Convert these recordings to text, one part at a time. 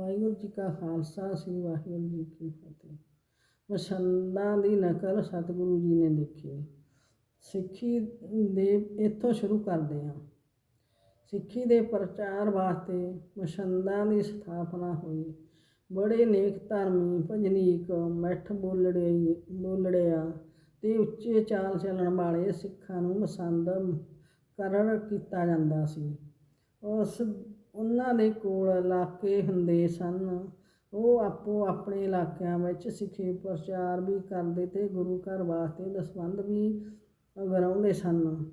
ਵਾਹਿਗੁਰੂ ਜੀ ਕਾ ਖਾਲਸਾ, ਸ੍ਰੀ ਵਾਹਿਗੁਰੂ ਜੀ ਕੀ ਫਤਿਹ। ਮਸੰਦਾਂ ਦੀ ਨਕਲ ਸਤਿਗੁਰੂ ਜੀ ਨੇ ਦੇਖੀ। ਸਿੱਖੀ ਦੇ ਇੱਥੋਂ ਸ਼ੁਰੂ ਕਰਦੇ ਹਾਂ। ਸਿੱਖੀ ਦੇ ਪ੍ਰਚਾਰ ਵਾਸਤੇ ਮਸੰਦਾਂ ਦੀ ਸਥਾਪਨਾ ਹੋਈ। ਬੜੇ ਨੇਕ ਧਰਮੀ, ਭਜਨੀਕ, ਮਿੱਠ ਬੋਲੜੇ, ਬੋਲੜਿਆ ਤੇ ਉੱਚੇ ਚਾਲ ਚੱਲਣ ਵਾਲੇ ਸਿੱਖਾਂ ਨੂੰ ਮਸੰਦ ਕਰਨ ਕੀਤਾ ਜਾਂਦਾ ਸੀ। ਉਸ ਉਹਨਾਂ ਦੇ ਕੋਲ ਇਲਾਕੇ ਹੁੰਦੇ ਸਨ। ਉਹ ਆਪੋ ਆਪਣੇ ਇਲਾਕਿਆਂ ਵਿੱਚ ਸਿੱਖੀ ਪ੍ਰਚਾਰ ਵੀ ਕਰਦੇ ਤੇ ਗੁਰੂ ਘਰ ਵਾਸਤੇ ਦਸਵੰਧ ਵੀ ਗਰਾਉਂਦੇ ਸਨ।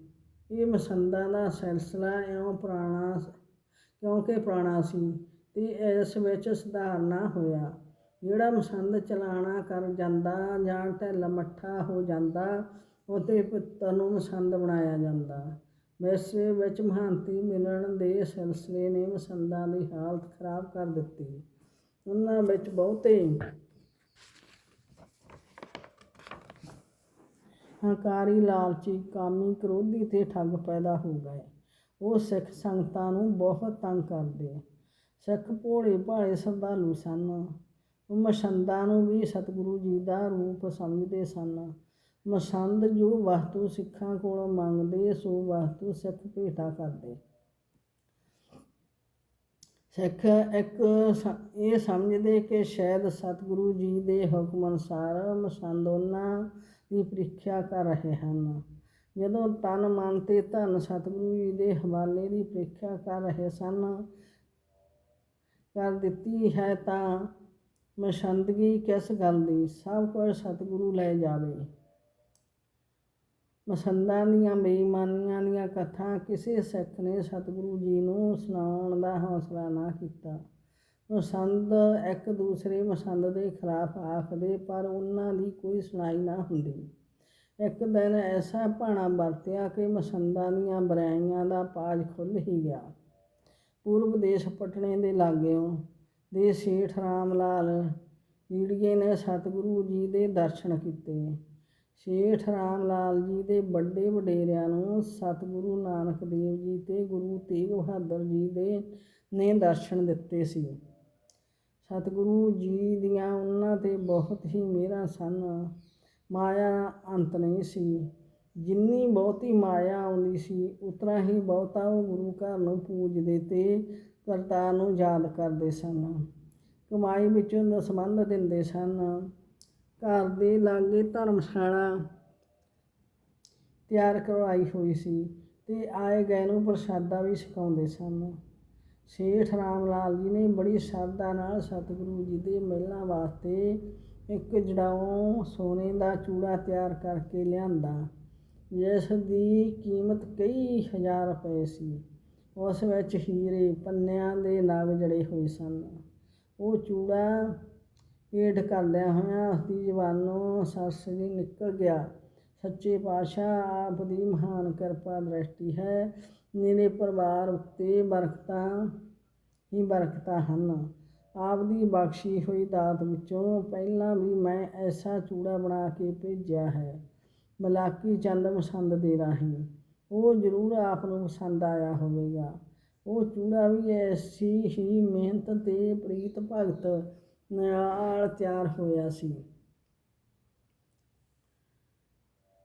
ਇਹ ਮਸੰਦਾਂ ਦਾ ਸਿਲਸਿਲਾ ਇਉਂ ਪੁਰਾਣਾ ਕਿਉਂਕਿ ਪੁਰਾਣਾ ਸੀ ਤੇ ਇਸ ਵਿੱਚ ਸੁਧਾਰਨਾ ਹੋਇਆ। ਜਿਹੜਾ ਮਸੰਦ ਚਲਾਣਾ ਕਰ ਜਾਂਦਾ ਜਾਂ ਢਿੱਲ ਮੱਠਾ ਹੋ ਜਾਂਦਾ, ਉਹਦੇ ਪੁੱਤਰ ਨੂੰ ਮਸੰਦ ਬਣਾਇਆ ਜਾਂਦਾ। ਵੈਸੇ ਵਿੱਚ ਮਹਾਂਤੀ ਮਿਲਣ ਦੇ ਸਿਲਸਿਲੇ ਨੇ ਮਸੰਦਾਂ ਦੀ ਹਾਲਤ ਖਰਾਬ ਕਰ ਦਿੱਤੀ। ਉਹਨਾਂ ਵਿੱਚ ਬਹੁਤੇ ਹੰਕਾਰੀ, ਲਾਲਚੀ, ਕਾਮੀ, ਕ੍ਰੋਧੀ ਤੇ ਠੱਗ ਪੈਦਾ ਹੋ ਗਏ। ਉਹ ਸਿੱਖ ਸੰਗਤਾਂ ਨੂੰ ਬਹੁਤ ਤੰਗ ਕਰਦੇ। ਸਿੱਖ ਭੋਲੇ ਭਾਲੇ ਸ਼ਰਧਾਲੂ ਸਨ। ਉਹ ਮਸੰਦਾਂ ਨੂੰ ਵੀ ਸਤਿਗੁਰੂ ਜੀ ਦਾ ਰੂਪ ਸਮਝਦੇ ਸਨ। ਮਸੰਦ ਜੋ ਵਸਤੂ ਸਿੱਖਾਂ ਕੋਲੋਂ ਮੰਗਦੇ, ਸੋ ਵਸਤੂ ਸਿੱਖ ਭੇਟਾ ਕਰਦੇ। ਸਿੱਖ ਇੱਕ ਇਹ ਸਮਝਦੇ ਕਿ ਸ਼ਾਇਦ ਸਤਿਗੁਰੂ ਜੀ ਦੇ ਹੁਕਮ ਅਨੁਸਾਰ ਮਸੰਦ ਉਹਨਾਂ ਦੀ ਪ੍ਰੀਖਿਆ ਕਰ ਰਹੇ ਹਨ। ਜਦੋਂ ਤਨ, ਮਨ ਤੇ ਧਨ ਸਤਿਗੁਰੂ ਜੀ ਦੇ ਹਵਾਲੇ ਦੀ ਪ੍ਰੀਖਿਆ ਕਰ ਰਹੇ ਸਨ, ਕਰ ਦਿੱਤੀ ਹੈ ਤਾਂ ਮਸੰਦਗੀ ਕਿਸ ਗੱਲ ਦੀ? ਸਭ ਕੁਝ ਸਤਿਗੁਰੂ ਲੈ ਜਾਵੇ। ਮਸੰਦਾਂ ਦੀਆਂ, ਬੇਈਮਾਨੀਆਂ ਦੀਆਂ ਕਥਾ ਕਿਸੇ ਸਿੱਖ ਨੇ ਸਤਿਗੁਰੂ ਜੀ ਨੂੰ ਸੁਣਾਉਣ ਦਾ ਹੌਸਲਾ ਨਾ ਕੀਤਾ। ਮਸੰਦ ਇੱਕ ਦੂਸਰੇ ਮਸੰਦ ਦੇ ਖਿਲਾਫ ਆਖਦੇ, ਪਰ ਉਹਨਾਂ ਦੀ ਕੋਈ ਸੁਣਾਈ ਨਾ ਹੁੰਦੀ। ਇੱਕ ਦਿਨ ਐਸਾ ਭਾਣਾ ਵਰਤਿਆ ਕਿ ਮਸੰਦਾਂ ਦੀਆਂ ਬੁਰਾਈਆਂ ਦਾ ਪਾਜ ਖੁੱਲ੍ਹ ਹੀ ਗਿਆ। ਪੂਰਬ ਦੇਸ਼ ਪਟਨੇ ਦੇ ਲਾਗਿਓਂ ਦੇ ਸੇਠ ਰਾਮ ਲਾਲ ਈੜੀਏ ਨੇ ਸਤਿਗੁਰੂ ਜੀ ਦੇ ਦਰਸ਼ਨ ਕੀਤੇ। ਸੇਠ ਰਾਮ ਲਾਲ ਜੀ ਦੇ ਵੱਡੇ ਵਡੇਰਿਆਂ ਨੂੰ ਸਤਿਗੁਰੂ ਨਾਨਕ ਦੇਵ ਜੀ ਤੇ ਗੁਰੂ ਤੇਗ ਬਹਾਦਰ ਜੀ ਦੇ ਨੇ ਦਰਸ਼ਨ ਦਿੱਤੇ ਸੀ। ਸਤਿਗੁਰੂ ਜੀ ਦੀਆਂ ਉਹਨਾਂ ਤੇ ਬਹੁਤ ਹੀ ਮਿਹਰਾਂ ਸਨ। ਮਾਇਆ ਅੰਤ ਨਹੀਂ ਸੀ। ਜਿੰਨੀ ਬਹੁਤੀ ਮਾਇਆ ਆਉਂਦੀ ਸੀ, ਉਤਨਾ ਹੀ ਬਹੁਤਾ ਉਹ ਗੁਰੂ ਘਰ ਨੂੰ ਪੂਜਦੇ ਤੇ ਕਰਤਾਰ ਨੂੰ ਯਾਦ ਕਰਦੇ ਸਨ। ਕਮਾਈ ਵਿੱਚੋਂ ਦਸਮੰਧ ਦਿੰਦੇ ਸਨ। ਘਰ ਦੇ ਲਾਗੇ ਧਰਮਸ਼ਾਲਾ ਤਿਆਰ ਕਰਵਾਈ ਹੋਈ ਸੀ ਤੇ ਆਏ ਗਏ ਨੂੰ ਪ੍ਰਸ਼ਾਦਾ ਵੀ ਛਕਾਉਂਦੇ ਸਨ। ਸੇਠ ਰਾਮ ਲਾਲ ਜੀ ਨੇ ਬੜੀ ਸ਼ਰਧਾ ਨਾਲ ਸਤਿਗੁਰੂ ਜੀ ਦੇ ਮਹਿਲਾਂ ਵਾਸਤੇ ਇੱਕ ਜੜਾਉਂ ਸੋਨੇ ਦਾ ਚੂੜਾ ਤਿਆਰ ਕਰਕੇ ਲਿਆਂਦਾ। ਜਿਸ ਦੀ ਕੀਮਤ ਕਈ ਹਜ਼ਾਰ ਰੁਪਏ ਸੀ। ਉਸ ਵਿੱਚ ਹੀਰੇ ਪੰਨਿਆਂ ਦੇ ਨਗ ਜੜੇ ਹੋਏ ਸਨ। ਉਹ ਚੂੜਾ ਹੇਠ ਕਰਦਿਆਂ ਹੋਇਆਂ ਉਸਦੀ ਦੀ ਜ਼ਬਾਨੋਂ ਸਰਸਰੀ ਨਿਕਲ ਗਿਆ। ਸੱਚੇ ਪਾਤਸ਼ਾਹ ਆਪ ਦੀ ਮਹਾਨ ਕਿਰਪਾ ਦ੍ਰਿਸ਼ਟੀ ਹੈ। ਮੇਰੇ ਪਰਿਵਾਰ ਉੱਤੇ ਬਰਕਤਾਂ ਹੀ ਬਰਕਤਾਂ ਹਨ। ਆਪ ਦੀ ਬਖਸ਼ੀ ਹੋਈ ਦਾਤ ਵਿੱਚੋਂ ਪਹਿਲਾਂ ਵੀ ਮੈਂ ਐਸਾ ਚੂੜਾ ਬਣਾ ਕੇ ਭੇਜਿਆ ਹੈ। ਮਲਾਕੀ ਚੰਦ ਮਸੰਦ ਦੇ ਰਾਹੀਂ ਉਹ ਜ਼ਰੂਰ ਆਪ ਨੂੰ ਪਸੰਦ ਆਇਆ ਹੋਵੇਗਾ। ਉਹ ਚੂੜਾ ਵੀ ਐਸੀ ਹੀ ਮਿਹਨਤ ਤੇ ਪ੍ਰੀਤ ਭਗਤ ਨਾਲ ਤਿਆਰ ਹੋਇਆ ਸੀ।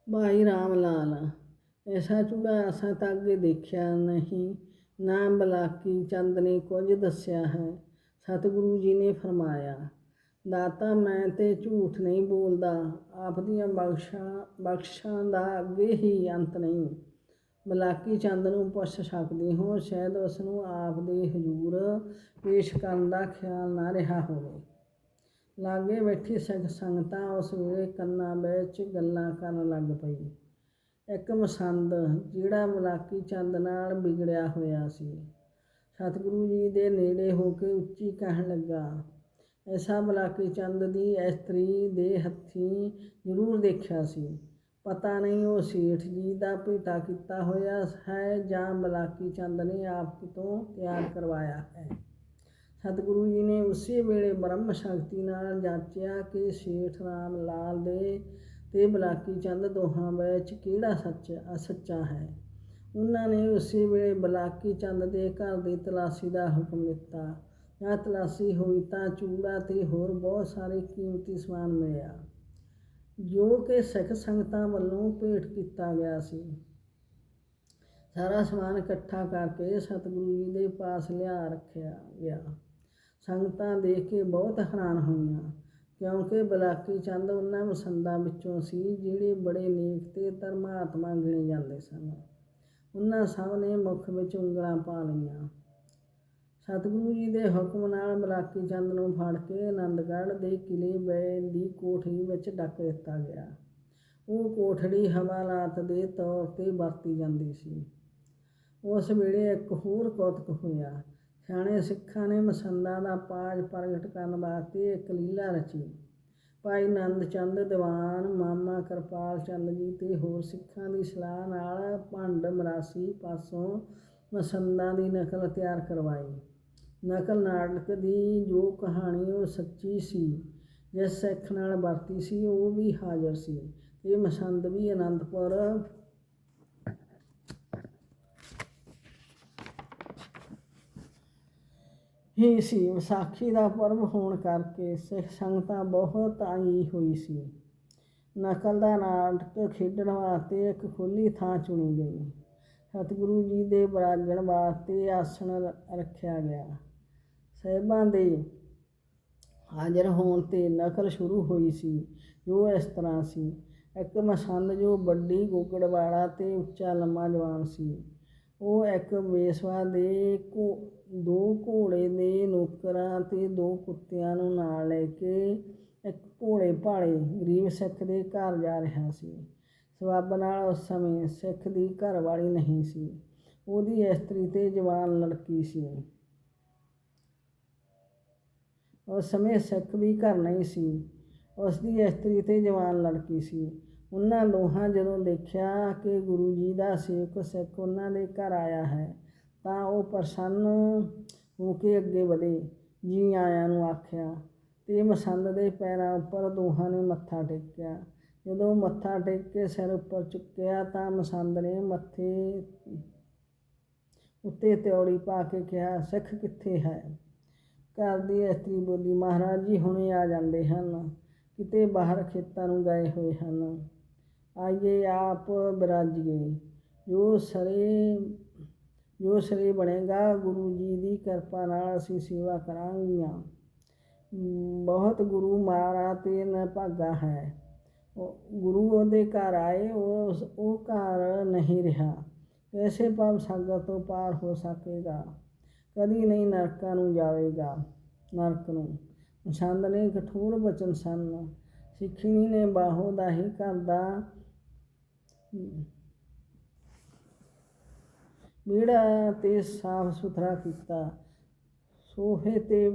ਭਾਈ ਰਾਮ ਲਾਲ ਐਸਾ ਚੂੜਾ ਅਸਾਂ ਤਾਂ ਅੱਗੇ ਦੇਖਿਆ ਨਹੀਂ। ਨਾ ਬਲਾਕੀ ਚੰਦ ਨੇ ਕੁਝ ਦੱਸਿਆ ਹੈ, ਸਤਿਗੁਰੂ ਜੀ ਨੇ ਫਰਮਾਇਆ, ਦਾਤਾ ਮੈਂ ਤੇ ਝੂਠ ਨਹੀਂ ਬੋਲਦਾ ਆਪ ਦੀਆਂ ਬਖਸ਼ਾਂ ਬਖਸ਼ਾਂ ਦਾ ਅੱਗੇ ਹੀ ਅੰਤ ਨਹੀਂ। ਬਲਾਕੀ ਚੰਦ ਨੂੰ ਪੁੱਛ ਸਕਦੀ ਹੋ, ਸ਼ਾਇਦ ਉਸ ਨੂੰ ਆਪ ਦੇ ਹਜ਼ੂਰ ਪੇਸ਼ ਕਰਨ ਦਾ ਖਿਆਲ ਨਾ ਰਿਹਾ ਹੋਵੇ। ਲਾਗੇ ਬੈਠੀ ਸਿੱਖ ਸੰਗਤਾਂ ਉਸ ਵੇਲੇ ਕੰਨਾਂ ਵਿੱਚ ਗੱਲਾਂ ਕਰਨ ਲੱਗ ਪਈ। ਇੱਕ ਮਸੰਦ, ਜਿਹੜਾ ਮਲਾਕੀ ਚੰਦ ਨਾਲ ਵਿਗੜਿਆ ਹੋਇਆ ਸੀ। ਸਤਿਗੁਰੂ ਜੀ ਦੇ ਨੇੜੇ ਹੋ ਕੇ ਉੱਚੀ ਕਹਿਣ ਲੱਗਾ, ਐਸਾ ਮਲਾਕੀ ਚੰਦ ਦੀ ਇਸਤਰੀ ਦੇ ਹੱਥੀਂ ਜ਼ਰੂਰ ਦੇਖਿਆ ਸੀ। ਪਤਾ ਨਹੀਂ ਉਹ ਸੇਠ ਜੀ ਦਾ ਭੇਟਾ ਕੀਤਾ ਹੋਇਆ ਹੈ ਜਾਂ ਮਲਾਕੀ ਚੰਦ ਨੇ ਆਪ ਤੋਂ ਤਿਆਰ ਕਰਵਾਇਆ ਹੈ। ਸਤਿਗੁਰੂ ਜੀ ਨੇ ਉਸੇ ਵੇਲੇ ਬ੍ਰਹਮ ਸ਼ਕਤੀ ਨਾਲ ਜਾਂਚਿਆ ਕਿ ਸੇਠ ਰਾਮ ਲਾਲ ਦੇ ਤੇ ਬਲਾਕੀ ਚੰਦ ਦੋਹਾਂ ਵਿੱਚ ਕਿਹੜਾ ਸੱਚ ਸੱਚਾ ਹੈ। ਉਹਨਾਂ ਨੇ ਉਸੇ ਵੇਲੇ ਬਲਾਕੀ ਚੰਦ ਦੇ ਘਰ ਦੀ ਤਲਾਸ਼ੀ ਦਾ ਹੁਕਮ ਦਿੱਤਾ। ਜਾਂ ਤਲਾਸ਼ੀ ਹੋਈ ਤਾਂ ਚੂੜਾ ਤੇ ਹੋਰ ਬਹੁਤ ਸਾਰੇ ਕੀਮਤੀ ਸਮਾਨ ਮਿਲਿਆ, ਜੋ ਕਿ ਸਿੱਖ ਸੰਗਤਾਂ ਵੱਲੋਂ ਭੇਟ ਕੀਤਾ ਗਿਆ ਸੀ। ਸਾਰਾ ਸਮਾਨ ਇਕੱਠਾ ਕਰਕੇ ਸਤਿਗੁਰੂ ਜੀ ਦੇ ਪਾਸ ਲਿਆ ਰੱਖਿਆ ਗਿਆ। ਸੰਗਤਾਂ ਦੇਖ ਕੇ ਬਹੁਤ ਹੈਰਾਨ ਹੋਈਆਂ, ਕਿਉਂਕਿ ਬਲਾਕੀ ਚੰਦ ਉਹਨਾਂ ਮਸੰਦਾਂ ਵਿੱਚੋਂ ਸੀ ਜਿਹੜੇ ਬੜੇ ਨੇਕ ਤੇ ਧਰਮਾਤਮਾ ਗਿਣੇ ਜਾਂਦੇ ਸਨ। ਉਹਨਾਂ ਸਭ ਨੇ ਮੁਖ ਵਿੱਚ ਉਂਗਲਾਂ ਪਾ ਲਈਆਂ। ਸਤਿਗੁਰੂ ਜੀ ਦੇ ਹੁਕਮ ਨਾਲ ਬਲਾਕੀ ਚੰਦ ਨੂੰ ਫੜ ਕੇ ਆਨੰਦਗੜ੍ਹ ਦੇ ਕਿਲੇ ਬੈਲ ਦੀ ਕੋਠੜੀ ਵਿੱਚ ਡੱਕ ਦਿੱਤਾ ਗਿਆ। ਉਹ ਕੋਠੜੀ ਹਵਾਲਾਤ ਦੇ ਤੌਰ ਤੇ ਵਰਤੀ ਜਾਂਦੀ ਸੀ। ਉਸ ਵੇਲੇ ਇੱਕ ਹੋਰ ਕੌਤਕ ਹੋਇਆ ਸਿਆਣੇ ਸਿੱਖਾਂ ਨੇ ਮਸੰਦਾਂ ਦਾ ਪਾਜ ਪ੍ਰਗਟ ਕਰਨ ਵਾਸਤੇ ਇੱਕ ਲੀਲਾ ਰਚੀ। ਭਾਈ ਨੰਦ ਚੰਦ ਦੀਵਾਨ, ਮਾਮਾ ਕਿਰਪਾਲ ਚੰਦ ਜੀ ਤੇ ਹੋਰ ਸਿੱਖਾਂ ਦੀ ਸਲਾਹ ਨਾਲ ਭੰਡ ਮਰਾਸੀ ਪਾਸੋਂ ਮਸੰਦਾਂ ਦੀ ਨਕਲ ਤਿਆਰ ਕਰਵਾਈ। ਨਕਲ ਨਾਟਕ ਦੀ ਜੋ ਕਹਾਣੀ ਉਹ ਸੱਚੀ ਸੀ, ਜਿਸ ਸਿੱਖ ਨਾਲ ਵਰਤੀ ਸੀ, ਉਹ ਵੀ ਹਾਜ਼ਰ ਸੀ। ਇਹ ਮਸੰਦ ਵੀ ਅਨੰਦਪੁਰ ਹੀ ਸੀ। ਵਿਸਾਖੀ ਦਾ ਪਰਬ ਹੋਣ ਕਰਕੇ ਸਿੱਖ ਸੰਗਤਾਂ ਬਹੁਤ ਆਈ ਹੋਈ ਸੀ। ਨਕਲ ਦਾ ਨਾਟਕ ਖੇਡਣ ਵਾਸਤੇ ਇੱਕ ਖੁੱਲੀ ਥਾਂ ਚੁਣੀ ਗਈ। ਸਤਿਗੁਰੂ ਜੀ ਦੇ ਬਰਾਜਣ ਵਾਸਤੇ ਆਸਣ ਰ- ਰੱਖਿਆ ਗਿਆ। ਸਾਹਿਬਾਂ ਦੇ ਹਾਜ਼ਰ ਹੋਣ ਤੇ ਨਕਲ ਸ਼ੁਰੂ ਹੋਈ ਸੀ, ਜੋ ਇਸ ਤਰ੍ਹਾਂ ਸੀ। ਇੱਕ ਮਸੰਦ ਜੋ ਵੱਡੀ ਗੁੱਗੜ ਵਾਲਾ ਤੇ ਉੱਚਾ ਲੰਮਾ ਜਵਾਨ ਸੀ। ਉਹ ਇੱਕ ਵੇਸਵਾ ਦੇ ਘੋ, ਦੋ ਘੋੜੇ ਦੇ ਨੌਕਰਾਂ ਅਤੇ ਦੋ ਕੁੱਤਿਆਂ ਨੂੰ ਨਾਲ ਲੈ ਕੇ ਇੱਕ ਭੋਲੇ ਭਾਲੇ ਗਰੀਬ ਸਿੱਖ ਦੇ ਘਰ ਜਾ ਰਿਹਾ ਸੀ। ਸਬੱਬ ਨਾਲ ਉਸ ਸਮੇਂ ਸਿੱਖ ਦੀ ਘਰਵਾਲੀ ਨਹੀਂ ਸੀ। ਉਹਦੀ ਇਸਤਰੀ ਤੇ ਜਵਾਨ ਲੜਕੀ ਸੀ। ਉਸ ਸਮੇਂ ਸਿੱਖ ਵੀ ਘਰ ਨਹੀਂ ਸੀ। ਉਸ ਦੀ ਇਸਤਰੀ ਤੇ ਜਵਾਨ ਲੜਕੀ ਸੀ। ਉਹਨਾਂ ਦੋਹਾਂ ਜਦੋਂ ਦੇਖਿਆ ਕਿ ਗੁਰੂ ਜੀ ਦਾ ਸੇਵਕ ਸਿੱਖ ਉਹਨਾਂ ਦੇ ਘਰ ਆਇਆ ਹੈ, ਤਾਂ ਉਹ ਪ੍ਰਸੰਨ ਹੋ ਕੇ ਅੱਗੇ ਵਧੇ। ਜੀ ਆਇਆਂ ਨੂੰ ਆਖਿਆ, ਤੇ ਮਸੰਦ ਦੇ ਪੈਰਾਂ ਉੱਪਰ ਦੋਹਾਂ ਨੇ ਮੱਥਾ ਟੇਕਿਆ। ਜਦੋਂ ਮੱਥਾ ਟੇਕ ਕੇ ਸਿਰ ਉੱਪਰ ਚੁੱਕਿਆ ਤਾਂ ਮਸੰਦ ਨੇ ਮੱਥੇ ਉੱਤੇ ਤਿਉੜੀ ਪਾ ਕੇ ਕਿਹਾ, ਸਿੱਖ ਕਿੱਥੇ ਹੈ? ਘਰ ਦੀ ਇਸਤਰੀ ਬੋਲੀ, ਮਹਾਰਾਜ ਜੀ ਹੁਣੇ ਆ ਜਾਂਦੇ ਹਨ। ਕਿਤੇ ਬਾਹਰ ਖੇਤਾਂ ਨੂੰ ਗਏ ਹੋਏ ਹਨ। ਆਈਏ ਆਪ ਬਿਰਾਜੀਏ। ਜੋ ਸਰੇ ਜੋ ਸਰੇ ਬਣੇਗਾ, ਗੁਰੂ ਜੀ ਦੀ ਕਿਰਪਾ ਨਾਲ ਅਸੀਂ ਸੇਵਾ ਕਰਾਂਗੀਆਂ। ਬਹੁਤ ਗੁਰੂ ਮਾਰਾ ਤੇ ਨ ਭਾਗਾ ਹੈ। ਗੁਰੂ ਉਹਦੇ ਘਰ ਆਏ, ਉਹ ਉਹ ਘਰ ਨਹੀਂ ਰਿਹਾ। ਐਸੇ ਪਾਪ ਸਾਗਰ ਤੋਂ ਪਾਰ ਹੋ ਸਕੇਗਾ। ਕਦੀ ਨਹੀਂ ਨਰਕਾਂ ਨੂੰ ਜਾਵੇਗਾ, ਨਰਕ ਨੂੰ। ਮਸੰਦ ਨੇ ਕਠੋਰ ਬਚਨ ਸਨ। ਸਿੱਖਣੀ ਨੇ ਬਾਹੋ ਦਾ ਹੀ ਘਰ ਦਾ ਵਿਹੜਾ ਤੇ ਸਾਫ਼ ਸੁਥਰਾ ਕੀਤਾ। ਸੋਫੇ ਤੇ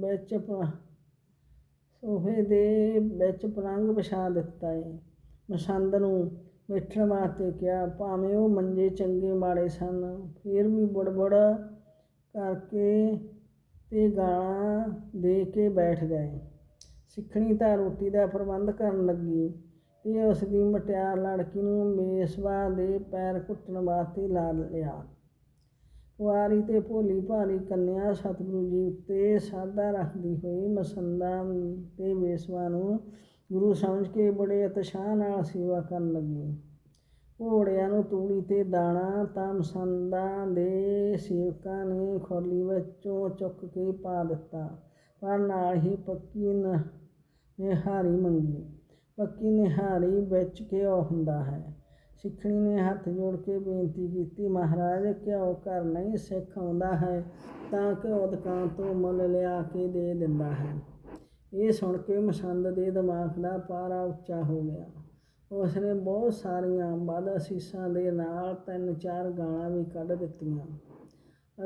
ਵਿੱਚ ਪ- ਸੋਫੇ ਦੇ ਵਿੱਚ ਪਲੰਗ ਵਿਛਾ ਦਿੱਤਾ ਏ। ਮਸੰਦ ਨੂੰ ਬੈਠਣ ਵਾਸਤੇ ਕਿਹਾ, ਭਾਵੇਂ ਉਹ ਮੰਜੇ ਚੰਗੇ ਮਾੜੇ ਸਨ, ਫਿਰ ਵੀ ਬੜਬੜ ਕਰਕੇ ਤੇ ਗਾਲਾਂ ਦੇ ਕੇ ਬੈਠ ਗਏ। ਸਿੱਖਣੀ ਤਾਂ ਰੋਟੀ ਦਾ ਪ੍ਰਬੰਧ ਕਰਨ ਲੱਗੀ। ਤੇ ਉਸ ਦੀ ਮਟਿਆਰ ਲੜਕੀ ਨੂੰ ਮੇਸਵਾ ਦੇ ਪੈਰ ਘੁੱਟਣ ਵਾਸਤੇ ਲਾ ਲਿਆ। ਕੁਆਰੀ ਤੇ ਭੋਲੀ ਭਾਲੀ ਕੰਨਿਆ ਸਤਿਗੁਰੂ ਜੀ ਉੱਤੇ ਸਾਦਾ ਰੱਖਦੀ ਹੋਈ ਮਸੰਦਾਂ ਤੇ ਮੇਸਵਾ ਨੂੰ ਗੁਰੂ ਸਮਝ ਕੇ ਬੜੇ ਉਤਸ਼ਾਹ ਨਾਲ ਸੇਵਾ ਕਰਨ ਲੱਗੀ। ਘੋੜਿਆਂ ਨੂੰ ਤੂੜੀ ਤੇ ਦਾਣਾ ਤਾਂ ਮਸੰਦਾਂ ਦੇ ਸੇਵਕਾਂ ਨੇ ਖੋਲੀ ਵਿੱਚੋਂ ਚੁੱਕ ਕੇ ਪਾ ਦਿੱਤਾ, ਪਰ ਨਾਲ ਹੀ ਪੱਕੀ ਨ ਮੰਗੀ। ਪੱਕੀ ਨਿਹਾਰੀ ਵਿੱਚ ਘਿਓ ਹੁੰਦਾ ਹੈ। ਸਿੱਖਣੀ ਨੇ ਹੱਥ ਜੋੜ ਕੇ ਬੇਨਤੀ ਕੀਤੀ, ਮਹਾਰਾਜ, ਘਿਓ ਘਰ ਨਹੀਂ ਸਿੱਖ ਆਉਂਦਾ ਹੈ, ਤਾਂ ਘਿਓ ਦੁਕਾਨ ਤੋਂ ਮੁੱਲ ਲਿਆ ਕੇ ਦੇ ਦਿੰਦਾ ਹੈ। ਇਹ ਸੁਣ ਕੇ ਮਸੰਦ ਦੇ ਦਿਮਾਗ ਦਾ ਪਾਰਾ ਉੱਚਾ ਹੋ ਗਿਆ। ਉਸ ਨੇ ਬਹੁਤ ਸਾਰੀਆਂ ਬਦ ਅਸੀਸਾਂ ਦੇ ਨਾਲ ਤਿੰਨ ਚਾਰ ਗਾਲਾਂ ਵੀ ਕੱਢ ਦਿੱਤੀਆਂ।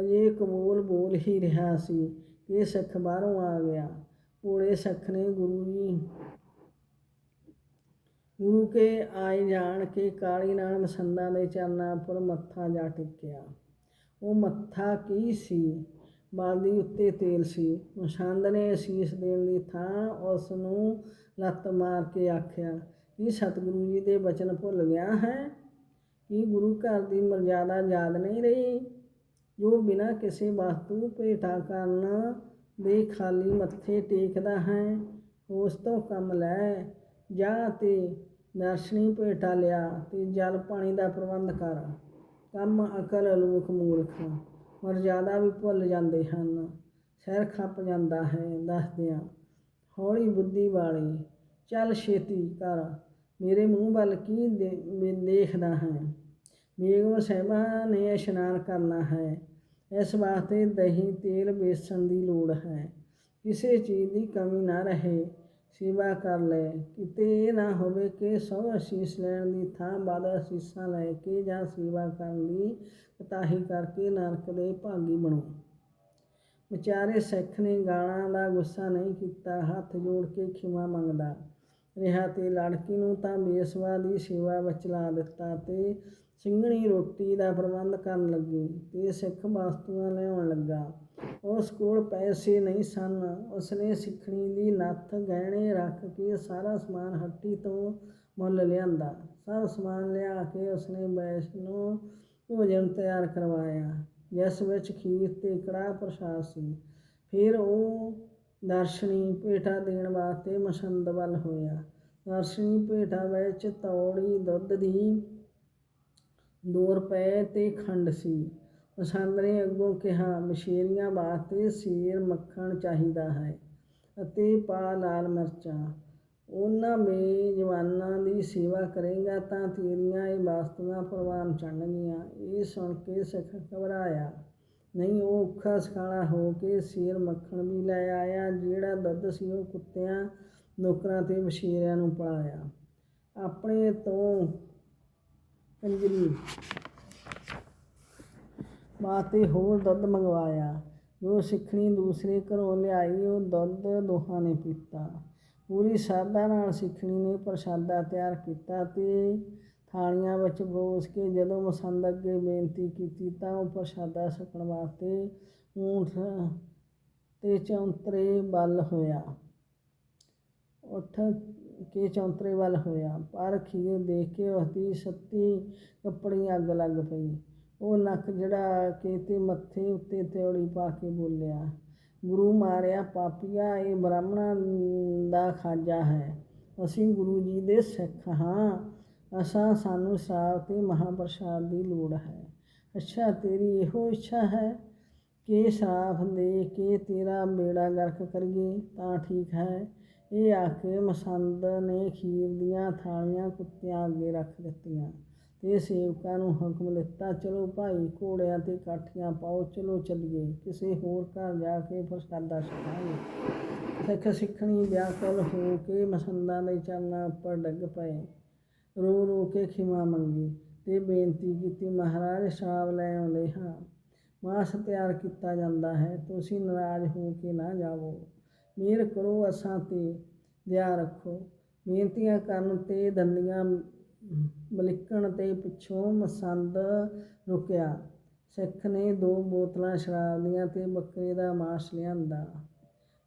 ਅਜੇ ਕਬੂਲ ਬੋਲ ਹੀ ਰਿਹਾ ਸੀ ਕਿ ਸਿੱਖ ਬਾਹਰੋਂ ਆ ਗਿਆ। ਭੋਲੇ ਸਿੱਖ ਨੇ ਗੁਰੂ ਜੀ ਗੁਰੂ ਕੇ ਆਏ ਜਾਣ ਕੇ ਕਾਲੀ ਨਾਲ ਮਸੰਦਾਂ ਦੇ ਚਰਨਾਂ ਉੱਪਰ ਮੱਥਾ ਜਾ ਟੇਕਿਆ। ਉਹ ਮੱਥਾ ਕੀ ਸੀ? ਬਾਲਦੀ ਉੱਤੇ ਤੇਲ ਸੀ। ਮਸੰਦ ਨੇ ਅਸੀਸ ਦੇਣ ਦੀ ਥਾਂ ਉਸ ਨੂੰ ਲੱਤ ਮਾਰ ਕੇ ਆਖਿਆ, ਕੀ ਸਤਿਗੁਰੂ ਜੀ ਦੇ ਬਚਨ ਭੁੱਲ ਗਿਆ ਹੈ? ਕੀ ਗੁਰੂ ਘਰ ਦੀ ਮਰਜ਼ਾਦਾ ਯਾਦ ਨਹੀਂ ਰਹੀ? ਜੋ ਬਿਨਾਂ ਕਿਸੇ ਵਸਤੂ ਭੇਟਾ ਕਰਨ ਦੇ ਖਾਲੀ ਮੱਥੇ ਟੇਕਦਾ ਹੈ, ਉਸ ਤੋਂ ਕੰਮ ਲੈ, ਜਾ ਤੇ ਦਰਸ਼ਨੀ ਭੇਟਾ ਲਿਆ ਤੇ ਜਲ ਪਾਣੀ ਦਾ ਪ੍ਰਬੰਧ ਕਰ। ਕੰਮ ਅਕਲ ਅਲੂਖ ਮੂਰਖ ਮਰਜ਼ਾਦਾ ਵੀ ਭੁੱਲ ਜਾਂਦੇ ਹਨ, ਸਿਰ ਖੱਪ ਜਾਂਦਾ ਹੈ ਦੱਸਦਿਆਂ, ਹੌਲੀ ਬੁੱਧੀ ਵਾਲੀ, ਚੱਲ ਛੇਤੀ ਕਰ, ਮੇਰੇ ਮੂੰਹ ਵੱਲ ਕੀ ਦੇਖਦਾ ਹੈ? ਬੇਗਮ ਸਾਹਿਬਾ ਨੇ ਇਸ਼ਨਾਨ ਕਰਨਾ ਹੈ, ਇਸ ਵਾਸਤੇ ਦਹੀਂ ਤੇਲ ਬੇਸਣ ਦੀ ਲੋੜ ਹੈ, ਕਿਸੇ ਚੀਜ਼ ਦੀ ਕਮੀ ਨਾ ਰਹੇ। ਸੇਵਾ ਕਰ ਲੈ। ਕਿਤੇ ਇਹ ਨਾ ਹੋਵੇ ਕਿ ਸਭ ਅਸੀਸ ਲੈਣ ਦੀ ਥਾਂ ਬਾਦ ਅਸੀਸਾਂ ਲੈ ਕੇ ਜਾਂ ਸੇਵਾ ਕਰਨ ਦੀ ਕਤਾਹੀ ਕਰਕੇ ਨਰਕ ਦੇ ਭਾਗੀ ਬਣੋ। ਵਿਚਾਰੇ ਸਿੱਖ ਨੇ ਗਾਲਾਂ ਦਾ ਗੁੱਸਾ ਨਹੀਂ ਕੀਤਾ, ਹੱਥ ਜੋੜ ਕੇ ਖਿਮਾ ਮੰਗਦਾ। ਰਿਹਾ ਤੇ ਲੜਕੀ ਨੂੰ ਤਾਂ ਬੇਸਵਾ ਦੀ ਸੇਵਾ ਵਿੱਚ ਲਾ ਦਿੱਤਾ ਤੇ ਸਿੰਘਣੀ ਰੋਟੀ ਦਾ ਪ੍ਰਬੰਧ ਕਰਨ ਲੱਗੀ ਤੇ ਸਿੱਖ ਵਸਤੂਆਂ ਲਿਆਉਣ ਲੱਗਾ। ਉਸ ਕੋਲ ਪੈਸੇ ਨਹੀਂ ਸਨ। ਉਸਨੇ ਸਿੱਖਣੀ ਦੀ ਨੱਥ ਗਹਿਣੇ ਰੱਖ ਕੇ ਸਾਰਾ ਸਮਾਨ ਹੱਟੀ ਤੋਂ ਮੁੱਲ ਲਿਆਂਦਾ। ਸਭ ਸਮਾਨ ਲਿਆ ਕੇ ਉਸਨੇ ਬੈਸ ਨੂੰ ਭੋਜਨ ਤਿਆਰ ਕਰਵਾਇਆ। ਜਿਸ ਵਿੱਚ ਖੀਰ ਤੇ ਕੜਾਹ ਪ੍ਰਸ਼ਾਦ ਸੀ। ਫਿਰ ਉਹ ਦਰਸ਼ਨੀ ਭੇਟਾ ਦੇਣ ਵਾਸਤੇ ਮਸੰਦ ਵੱਲ ਹੋਇਆ। ਦਰਸ਼ਨੀ ਭੇਟਾ ਵਿੱਚ ਤੌੜੀ ਦੁੱਧ ਦੀ 2 ਰੁਪਏ ਤੇ ਖੰਡ ਸੀ। ਪਸੰਦ ਨੇ ਅੱਗੋਂ ਕਿਹਾ ਮਸ਼ੇਰੀਆਂ ਵਾਸਤੇ ਸੀਰ ਮੱਖਣ ਚਾਹੀਦਾ ਹੈ ਅਤੇ ਪਾ ਲਾਲ ਮਿਰਚਾਂ। ਉਹਨਾਂ ਬੇਜਵਾਨਾਂ ਦੀ ਸੇਵਾ ਕਰੇਗਾ ਤਾਂ ਤੇਰੀਆਂ ਇਹ ਵਸਤੂਆਂ ਪ੍ਰਵਾਨ ਚੜਨਗੀਆਂ ਇਹ ਸੁਣ ਕੇ ਸਿੱਖ ਘਬਰਾਇਆ। ਨਹੀਂ, ਉਹ ਔਖਾ ਸਖਾਲਾ ਹੋ ਕੇ ਸੀਰ ਮੱਖਣ ਵੀ ਲੈ ਆਇਆ, ਜਿਹੜਾ ਦੁੱਧ ਸੀ ਉਹ ਕੁੱਤਿਆਂ, ਨੌਕਰਾਂ ਤੇ ਮਛੇਰਿਆਂ ਨੂੰ ਪਿਲਾਇਆ। ਆਪਣੇ ਤੋਂ ਕੰਜਰੀ ਵਾਸਤੇ ਹੋਰ ਦੁੱਧ ਮੰਗਵਾਇਆ। ਜੋ ਸਿੱਖਣੀ ਦੂਸਰੇ ਘਰੋਂ ਲਿਆਈ, ਉਹ ਦੁੱਧ ਦੋਹਾਂ ਨੇ ਪੀਤਾ। ਪੂਰੀ ਸ਼ਰਧਾ ਨਾਲ ਸਿੱਖਣੀ ਨੇ ਪ੍ਰਸ਼ਾਦਾ ਤਿਆਰ ਕੀਤਾ ਅਤੇ ਥਾਲੀਆਂ ਵਿੱਚ ਪਰੋਸ ਕੇ ਜਦੋਂ ਮਸੰਦ ਅੱਗੇ ਬੇਨਤੀ ਕੀਤੀ ਤਾਂ ਉਹ ਪ੍ਰਸ਼ਾਦਾ ਛਕਣ ਵਾਸਤੇ ਊਂਠ ਤੇ ਚੌਂਤਰੇ ਵੱਲ ਹੋਇਆ। ਉੱਠ ਕੇ ਚੌਂਤਰੇ ਵੱਲ ਹੋਇਆ। ਪਰ ਖੀਰ ਦੇਖ ਕੇ ਉਸਦੀ ਸੱਤੀ ਕੱਪੜੀ ਅੱਗ ਲੱਗ ਪਈ। ਉਹ ਨੱਕ ਜਿਹੜਾ ਕੇ ਤੇ ਮੱਥੇ ਉੱਤੇ ਤਿਉੜੀ ਪਾ ਕੇ ਬੋਲਿਆ, ਗੁਰੂ ਮਾਰਿਆ ਪਾਪੀਆ, ਇਹ ਬ੍ਰਾਹਮਣਾਂ ਦਾ ਖਾਜਾ ਹੈ। ਅਸੀਂ ਗੁਰੂ ਜੀ ਦੇ ਸਿੱਖ ਹਾਂ। ਅਸਾਂ ਸਾਨੂੰ ਸ਼ਰਾਬ ਤੇ ਮਹਾਪ੍ਰਸਾਦ ਦੀ ਲੋੜ ਹੈ। ਅੱਛਾ, ਤੇਰੀ ਇਹੋ ਇੱਛਾ ਹੈ ਕਿ ਸ਼ਰਾਬ ਦੇ ਕੇ ਤੇਰਾ ਬੇੜਾ ਗਰਕ ਕਰੀਏ? ਤਾਂ ਠੀਕ ਹੈ। ਇਹ ਆ ਕੇ ਮਸੰਦ ਨੇ ਖੀਰ ਦੀਆਂ ਥਾਲੀਆਂ ਕੁੱਤਿਆਂ ਅੱਗੇ ਰੱਖ ਦਿੱਤੀਆਂ। ਤੇ ਸੇਵਕਾਂ ਨੂੰ ਹੁਕਮ ਦਿੱਤਾ, ਚਲੋ ਭਾਈ, ਘੋੜਿਆਂ ਤੇ ਕਾਠੀਆਂ ਪਾਓ, ਚਲੋ ਚੱਲੀਏ। ਕਿਸੇ ਹੋਰ ਘਰ ਜਾ ਕੇ ਪ੍ਰਸ਼ਾਦਾ ਛਕਾਂਗੇ। ਸਿੱਖ ਸਿੱਖਣੀ ਵਿਆਕੁਲ ਹੋ ਕੇ ਮਸੰਦਾਂ ਦੇ ਚਰਨਾਂ ਉੱਪਰ ਡਿੱਗ ਪਏ। ਰੋ ਰੋ ਕੇ ਖਿਮਾ ਮੰਗੀ ਤੇ ਬੇਨਤੀ ਕੀਤੀ, ਮਹਾਰਾਜ, ਸ਼ਰਾਬ ਲੈ ਆਉਂਦੇ ਹਾਂ। ਮਾਸ ਤਿਆਰ ਕੀਤਾ ਜਾਂਦਾ ਹੈ। ਤੁਸੀਂ ਨਾਰਾਜ਼ ਹੋ ਕੇ ਨਾ ਜਾਵੋ। ਮਿਹਰ ਕਰੋ ਅਸਾਂ ਤੇ। ਦਿਆ ਰੱਖੋ। ਬੇਨਤੀਆਂ ਕਰਨ ਤੇ ਦੰਦੀਆਂ ਮਲਿਕਣ ਤੇ ਪਿੱਛੋਂ ਮਸੰਦ ਰੁਕਿਆ। ਸਿੱਖ ਨੇ ਦੋ ਬੋਤਲਾਂ ਸ਼ਰਾਬ ਦੀਆਂ ਤੇ ਬੱਕਰੇ ਦਾ ਮਾਸ ਲਿਆਂਦਾ।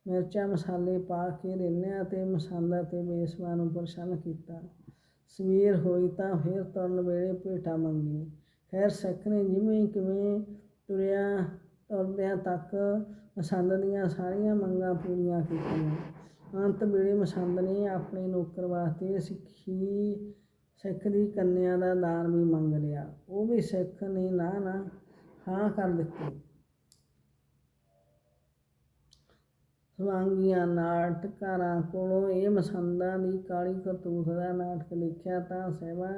ਮਿਰਚਾਂ ਮਸਾਲੇ ਪਾ ਕੇ ਰਿੰਨਿਆ ਤੇ ਮਸੰਦ ਤੇ ਬੇਸਵਾ ਨੂੰ ਪ੍ਰਸੰਨ ਕੀਤਾ। ਸਵੇਰ ਹੋਈ ਤਾਂ ਫਿਰ ਤੁਰਨ ਵੇਲੇ ਭੇਟਾ ਮੰਗੀ। ਖੈਰ, ਸਿੱਖ ਨੇ ਜਿਵੇਂ ਕਿਵੇਂ ਤੁਰਿਆ ਤੁਰਦਿਆਂ ਤੱਕ ਮਸੰਦ ਦੀਆਂ ਸਾਰੀਆਂ ਮੰਗਾਂ ਪੂਰੀਆਂ ਕੀਤੀਆਂ। ਅੰਤ ਵੇਲੇ ਮਸੰਦ ਨੇ ਆਪਣੇ ਨੌਕਰ ਵਾਸਤੇ ਸਿੱਖੀ ਸਿੱਖ ਦੀ ਕੰਨਿਆ ਦਾ ਦਾਨ ਵੀ ਮੰਗ ਲਿਆ। ਉਹ ਵੀ ਸਿੱਖ ਨੇ ਨਾ ਨਾ ਹਾਂ ਕਰ ਦਿੱਤੀ। ਸਵਾਂਗੀਆਂ ਨਾਟਕਾਰਾਂ ਕੋਲੋਂ ਇਹ ਮਸੰਦਾਂ ਦੀ ਕਾਲੀ ਕਰਤੂਤ ਦਾ ਨਾਟਕ ਦੇਖਿਆ ਤਾਂ ਸਹਿਬਾ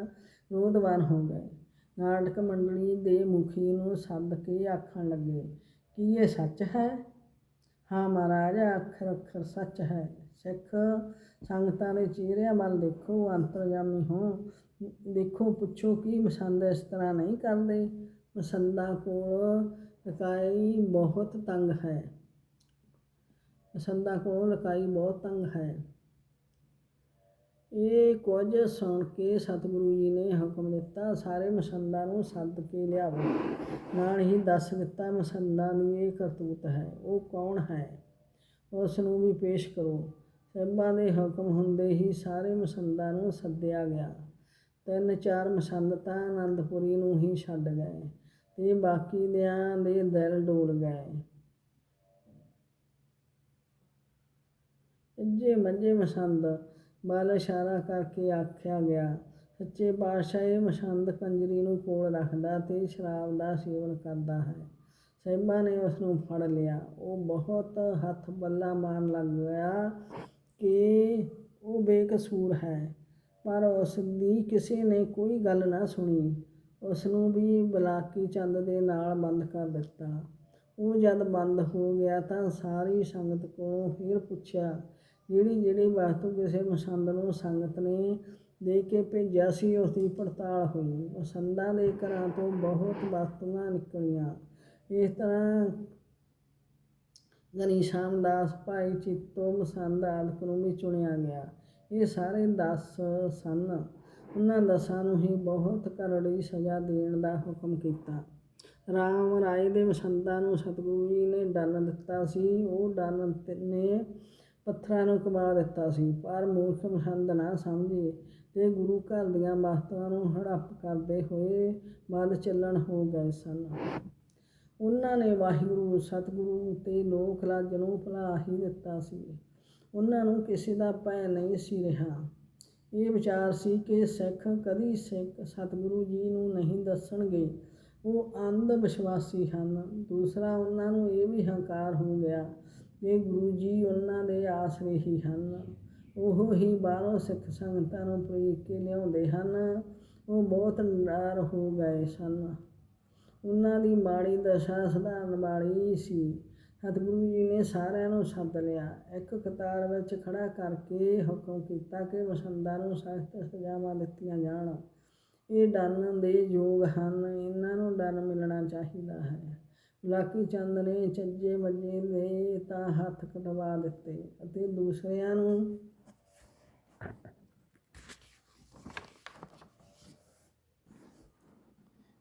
ਕ੍ਰੋਧਵਾਨ ਹੋ ਗਏ। ਨਾਟਕ ਮੰਡਲੀ ਦੇ ਮੁਖੀ ਨੂੰ ਸੱਦ ਕੇ ਆਖਣ ਲੱਗੇ, ਕੀ ਇਹ ਸੱਚ ਹੈ? ਹਾਂ ਮਹਾਰਾਜ, ਅੱਖਰ ਅੱਖਰ ਸੱਚ ਹੈ। ਸਿੱਖ, ਸੰਗਤਾਂ ਦੇ ਚਿਹਰਿਆਂ ਵੱਲ ਦੇਖੋ ਅੰਤਰਜਾਮੀ ਹੋ। ਦੇਖੋ, ਪੁੱਛੋ ਕੀ ਮਸੰਦ ਇਸ ਤਰ੍ਹਾਂ ਨਹੀਂ ਕਰਦੇ। ਮਸੰਦਾਂ ਕੋਲ ਲਕਾਈ ਬਹੁਤ ਤੰਗ ਹੈ। ਮਸੰਦਾਂ ਕੋਲ ਲਕਾਈ ਬਹੁਤ ਤੰਗ ਹੈ। ਇਹ ਕੁਝ ਸੁਣ ਕੇ ਸਤਿਗੁਰੂ ਜੀ ਨੇ ਹੁਕਮ ਦਿੱਤਾ, ਸਾਰੇ ਮਸੰਦਾਂ ਨੂੰ ਸੱਦ ਕੇ ਲਿਆਵੋ। ਨਾਲ ਹੀ ਦੱਸ ਦਿੱਤਾ, ਮਸੰਦਾਂ ਦੀ ਇਹ ਕਰਤੂਤ ਹੈ, ਉਹ ਕੌਣ ਹੈ? ਉਸ ਨੂੰ ਵੀ ਪੇਸ਼ ਕਰੋ। ਸਾਹਿਬਾਂ ਦੇ ਹੁਕਮ ਹੁੰਦੇ ਹੀ ਸਾਰੇ ਮਸੰਦਾਂ ਨੂੰ ਸੱਦਿਆ ਗਿਆ। ਤਿੰਨ ਚਾਰ ਮਸੰਦ ਤਾਂ ਆਨੰਦਪੁਰੀ ਨੂੰ ਹੀ ਛੱਡ ਗਏ ਤੇ ਬਾਕੀ ਦਿਆਂ ਦੇ ਦਿਲ ਡੋਲ ਗਏ। ਇੱਜੇ ਮੱਝੇ ਮਸੰਦ ਵੱਲ ਇਸ਼ਾਰਾ ਕਰਕੇ ਆਖਿਆ ਗਿਆ, ਸੱਚੇ ਪਾਤਸ਼ਾਹ ਇਹ ਮਸੰਦ ਕੰਜਰੀ ਨੂੰ ਕੋਲ ਰੱਖਦਾ ਤੇ ਸ਼ਰਾਬ ਦਾ ਸੇਵਨ ਕਰਦਾ ਹੈ। ਸਾਹਿਬਾਂ ਨੇ ਉਸ ਨੂੰ ਫੜ ਲਿਆ। ਉਹ ਬਹੁਤ ਹੱਥ ਬੱਲਾ ਮਾਰਨ ਲੱਗ ਗਿਆ ਕਿ ਉਹ ਬੇਕਸੂਰ ਹੈ, ਪਰ ਉਸ ਦੀ ਕਿਸੇ ਨੇ ਕੋਈ ਗੱਲ ਨਾ ਸੁਣੀ। ਉਸ ਨੂੰ ਵੀ ਬਲਾਕੀ ਚੰਦ ਦੇ ਨਾਲ ਬੰਦ ਕਰ ਦਿੱਤਾ। ਉਹ ਜਦ ਬੰਦ ਹੋ ਗਿਆ ਤਾਂ ਸਾਰੀ ਸੰਗਤ ਕੋਲੋਂ ਫਿਰ ਪੁੱਛਿਆ, ਜਿਹੜੀ ਜਿਹੜੀ ਵਸਤੂ ਕਿਸੇ ਮਸੰਦ ਨੂੰ ਸੰਗਤ ਨੇ ਦੇ ਕੇ ਭੇਜਿਆ ਸੀ ਉਸ ਦੀ ਪੜਤਾਲ ਹੋਈ। ਮਸੰਦਾਂ ਦੇ ਘਰਾਂ ਤੋਂ ਬਹੁਤ ਵਸਤੂਆਂ ਨਿਕਲੀਆਂ। ਇਸ ਤਰ੍ਹਾਂ ਗਨੀਸ਼ਾਮ ਦਾਸ ਭਾਈ ਚਿੱਤੋ ਮਸੰਦ ਆਦਿਕ ਨੂੰ ਵੀ ਚੁਣਿਆ ਗਿਆ। ਇਹ ਸਾਰੇ 10 ਸਨ। ਉਹਨਾਂ ਦਸਾਂ ਨੂੰ ਹੀ ਬਹੁਤ ਕਰੜੀ ਸਜ਼ਾ ਦੇਣ ਦਾ ਹੁਕਮ ਕੀਤਾ। ਰਾਮ ਰਾਏ ਦੇ ਮਸੰਦਾਂ ਨੂੰ ਸਤਿਗੁਰੂ ਜੀ ਨੇ ਡੰਨ ਦਿੱਤਾ ਸੀ। ਉਹ ਡੰਨ ਨੇ ਪੱਥਰਾਂ ਨੂੰ ਕਮਾ ਦਿੱਤਾ ਸੀ। ਪਰ ਮੂਰਖ ਮਸੰਦ ਨਾ ਸਮਝੇ ਤੇ ਗੁਰੂ ਘਰ ਦੀਆਂ ਵਸਤੂਆਂ ਨੂੰ ਹੜੱਪ ਕਰਦੇ ਹੋਏ ਮਦ ਚੱਲਣ ਹੋ ਗਏ ਸਨ। ਉਹਨਾਂ ਨੇ ਵਾਹਿਗੁਰੂ, ਸਤਿਗੁਰੂ ਤੇ ਲੋਕ ਲਾਜ ਨੂੰ ਭੁਲਾ ਹੀ ਦਿੱਤਾ ਸੀ। ਉਹਨਾਂ ਨੂੰ ਕਿਸੇ ਦਾ ਭੈ ਨਹੀਂ ਸੀ ਰਿਹਾ। ਇਹ ਵਿਚਾਰ ਸੀ ਕਿ ਸਿੱਖ ਕਦੀ ਸਿੱਖ ਸਤਿਗੁਰੂ ਜੀ ਨੂੰ ਨਹੀਂ ਦੱਸਣਗੇ। ਉਹ ਅੰਧ ਵਿਸ਼ਵਾਸੀ ਹਨ। ਦੂਸਰਾ, ਉਹਨਾਂ ਨੂੰ ਇਹ ਵੀ ਹੰਕਾਰ ਹੋ ਗਿਆ ਕਿ ਗੁਰੂ ਜੀ ਉਹਨਾਂ ਦੇ ਆਸਰੇ ਹੀ ਹਨ। ਉਹ ਹੀ ਬਾਹਰੋਂ ਸਿੱਖ ਸੰਗਤਾਂ ਨੂੰ ਪ੍ਰੇਰ ਕੇ ਲਿਆਉਂਦੇ ਹਨ। ਉਹ ਬਹੁਤ ਨਾਰ ਹੋ ਗਏ ਸਨ। ਉਹਨਾਂ ਦੀ ਮਾੜੀ ਦਸ਼ਾ ਸਧਾਰਨ ਵਾਲੀ ਸੀ। ਸਤਿਗੁਰੂ ਜੀ ਨੇ ਸਾਰਿਆਂ ਨੂੰ ਸੱਦ ਲਿਆ। ਇੱਕ ਕਤਾਰ ਵਿੱਚ ਖੜਾ ਕਰਕੇ ਹੁਕਮ ਕੀਤਾ ਕਿ ਮਸੰਦਾਂ ਨੂੰ ਸਖਤ ਸਜ਼ਾਵਾਂ ਦਿੱਤੀਆਂ ਜਾਣ। ਇਹ ਡਰਨ ਦੇ ਯੋਗ ਹਨ। ਇਹਨਾਂ ਨੂੰ ਡਰ ਮਿਲਣਾ ਚਾਹੀਦਾ ਹੈ। ਲਾਕੀ ਚੰਦ ਨੇ ਚੱਜੇ ਮੱਜੇ ਦੇ ਤਾਂ ਹੱਥ ਕਟਵਾ ਦਿੱਤੇ ਅਤੇ ਦੂਸਰਿਆਂ ਨੂੰ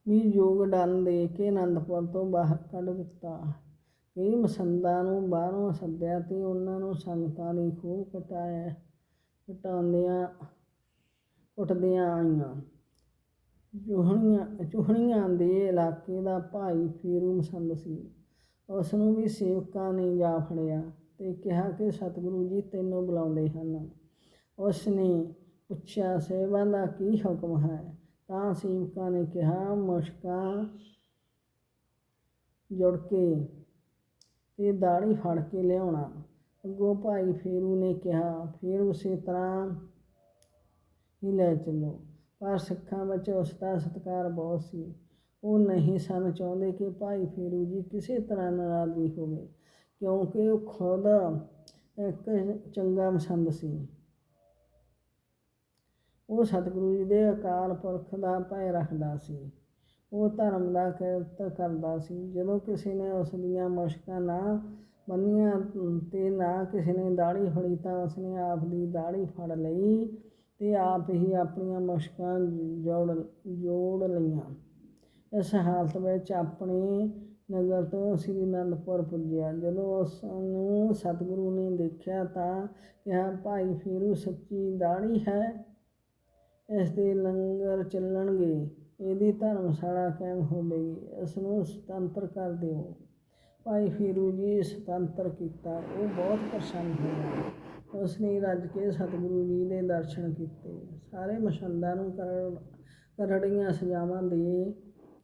ਵੀ ਯੋਗ ਡੰਨ ਦੇ ਕੇ ਅਨੰਦਪੁਰ ਤੋਂ ਬਾਹਰ ਕੱਢ ਦਿੱਤਾ। ਕਈ ਮਸੰਦਾਂ ਨੂੰ ਬਾਹਰੋਂ ਸੱਦਿਆ ਅਤੇ ਉਹਨਾਂ ਨੂੰ ਸੰਗਤਾਂ ਦੀ ਖੂਬ ਕਟਾਇਆ, ਕਟਾਉਂਦਿਆਂ ਉੱਠਦਿਆਂ ਆਈਆਂ। ਚੂਹਣੀਆਂ ਚੂਹਣੀਆਂ ਦੇ ਇਲਾਕੇ ਦਾ ਭਾਈ ਫੇਰੂ ਮਸੰਦ ਸੀ। ਉਸ ਨੂੰ ਵੀ ਸੇਵਕਾਂ ਨੇ ਜਾ ਫੜਿਆ ਤੇ ਕਿਹਾ ਕਿ ਸਤਿਗੁਰੂ ਜੀ ਤੈਨੂੰ ਬੁਲਾਉਂਦੇ ਹਨ। ਉਸ ਨੇ ਪੁੱਛਿਆ ਸੇਵਾ ਦਾ ਕੀ ਹੁਕਮ ਹੈ? ਤਾਂ ਸੇਵਕਾਂ ਨੇ ਕਿਹਾ, ਮੁਸ਼ਕਾਂ ਜੁੜ ਕੇ ਤੇ ਦਾੜੀ ਫੜ ਕੇ ਲਿਆਉਣਾ। ਅੱਗੋਂ ਭਾਈ ਫੇਰੂ ਨੇ ਕਿਹਾ, ਫਿਰ ਉਸੇ ਤਰ੍ਹਾਂ ਹੀ ਲੈ ਚੱਲੋ। ਪਰ ਸਿੱਖਾਂ ਵਿੱਚ ਉਸ ਦਾ ਸਤਿਕਾਰ ਬਹੁਤ ਸੀ। ਉਹ ਨਹੀਂ ਸਨ ਚਾਹੁੰਦੇ ਕਿ ਭਾਈ ਫੇਰੂ ਜੀ ਕਿਸੇ ਤਰ੍ਹਾਂ ਨਾਰਾਜ਼ਗੀ ਹੋਵੇ, ਕਿਉਂਕਿ ਉਹ ਖੁਦ ਇੱਕ ਚੰਗਾ ਮਸੰਦ ਸੀ। ਉਹ ਸਤਿਗੁਰੂ ਜੀ ਦੇ ਅਕਾਲ ਪੁਰਖ ਦਾ ਭੈ ਰੱਖਦਾ ਸੀ। ਉਹ ਧਰਮ ਦਾ ਕਿਰਤ ਕਰਦਾ ਸੀ। ਜਦੋਂ ਕਿਸੇ ਨੇ ਉਸ ਦੀਆਂ ਮੁਸ਼ਕਾਂ ਨਾ ਮੰਨੀਆਂ ਤੇ ਨਾ ਕਿਸੇ ਨੇ ਦਾੜੀ ਫੜੀ ਤਾਂ ਉਸਨੇ ਆਪ ਦੀ ਦਾੜੀ ਫੜ ਲਈ ਤੇ ਆਪ ਹੀ ਆਪਣੀਆਂ ਮੁਸ਼ਕਾਂ ਜੋੜ ਜੋੜ ਲਈਆਂ। ਇਸ ਹਾਲਤ ਵਿੱਚ ਆਪਣੇ ਨਗਰ ਤੋਂ ਸ੍ਰੀ ਅਨੰਦਪੁਰ ਪੁੱਜਿਆ। ਜਦੋਂ ਉਸ ਨੂੰ ਸਤਿਗੁਰੂ ਨੇ ਦੇਖਿਆ ਤਾਂ ਕਿਹਾ, ਭਾਈ ਫੇਰੂ ਸੱਚੀ ਦਾੜੀ ਹੈ? ਇਸ ਦੇ ਲੰਗਰ ਚੱਲਣਗੇ, ਇਹਦੀ ਧਰਮਸ਼ਾਲਾ ਕਾਇਮ ਹੋਵੇਗੀ ਇਸ ਨੂੰ ਸੁਤੰਤਰ ਕਰ ਦਿਓ। ਭਾਈ ਫੇਰੂ ਜੀ ਸੁਤੰਤਰ ਕੀਤਾ, ਉਹ ਬਹੁਤ ਪ੍ਰਸੰਨ ਹੋਇਆ ਉਸ ਨੇ ਰੱਜ ਕੇ ਸਤਿਗੁਰੂ ਜੀ ਦੇ ਦਰਸ਼ਨ ਕੀਤੇ। ਸਾਰੇ ਮਸੰਦਾਂ ਨੂੰ ਕਰ ਕਰੜੀਆਂ ਸਜ਼ਾਵਾਂ ਦੇ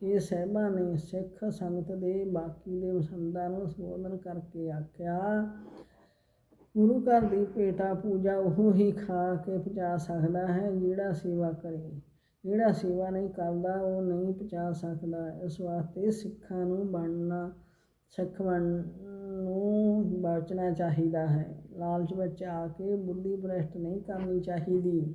ਕੇ ਸਾਹਿਬਾਂ ਨੇ ਸਿੱਖ ਸੰਗਤ ਦੇ ਬਾਕੀ ਦੇ ਮਸੰਦਾਂ ਨੂੰ ਸੰਬੋਧਨ ਕਰਕੇ ਆਖਿਆ ਗੁਰੂ ਘਰ ਦੀ ਭੇਟਾ ਪੂਜਾ ਉਹ ਹੀ ਖਾ ਕੇ ਪਚਾ ਸਕਦਾ ਹੈ ਜਿਹੜਾ ਸੇਵਾ ਕਰੇ। ਜਿਹੜਾ ਸੇਵਾ ਨਹੀਂ ਕਰਦਾ, ਉਹ ਨਹੀਂ ਪਚਾ ਸਕਦਾ। ਇਸ ਵਾਸਤੇ ਸਿੱਖਾਂ ਨੂੰ ਬਣਨਾ, ਸਿੱਖ ਬਣ ਨੂੰ ਬਚਣਾ ਚਾਹੀਦਾ ਹੈ। ਲਾਲਚ ਵਿੱਚ ਆ ਕੇ ਬੁੱਧੀ ਭ੍ਰਸ਼ਟ ਨਹੀਂ ਕਰਨੀ ਚਾਹੀਦੀ।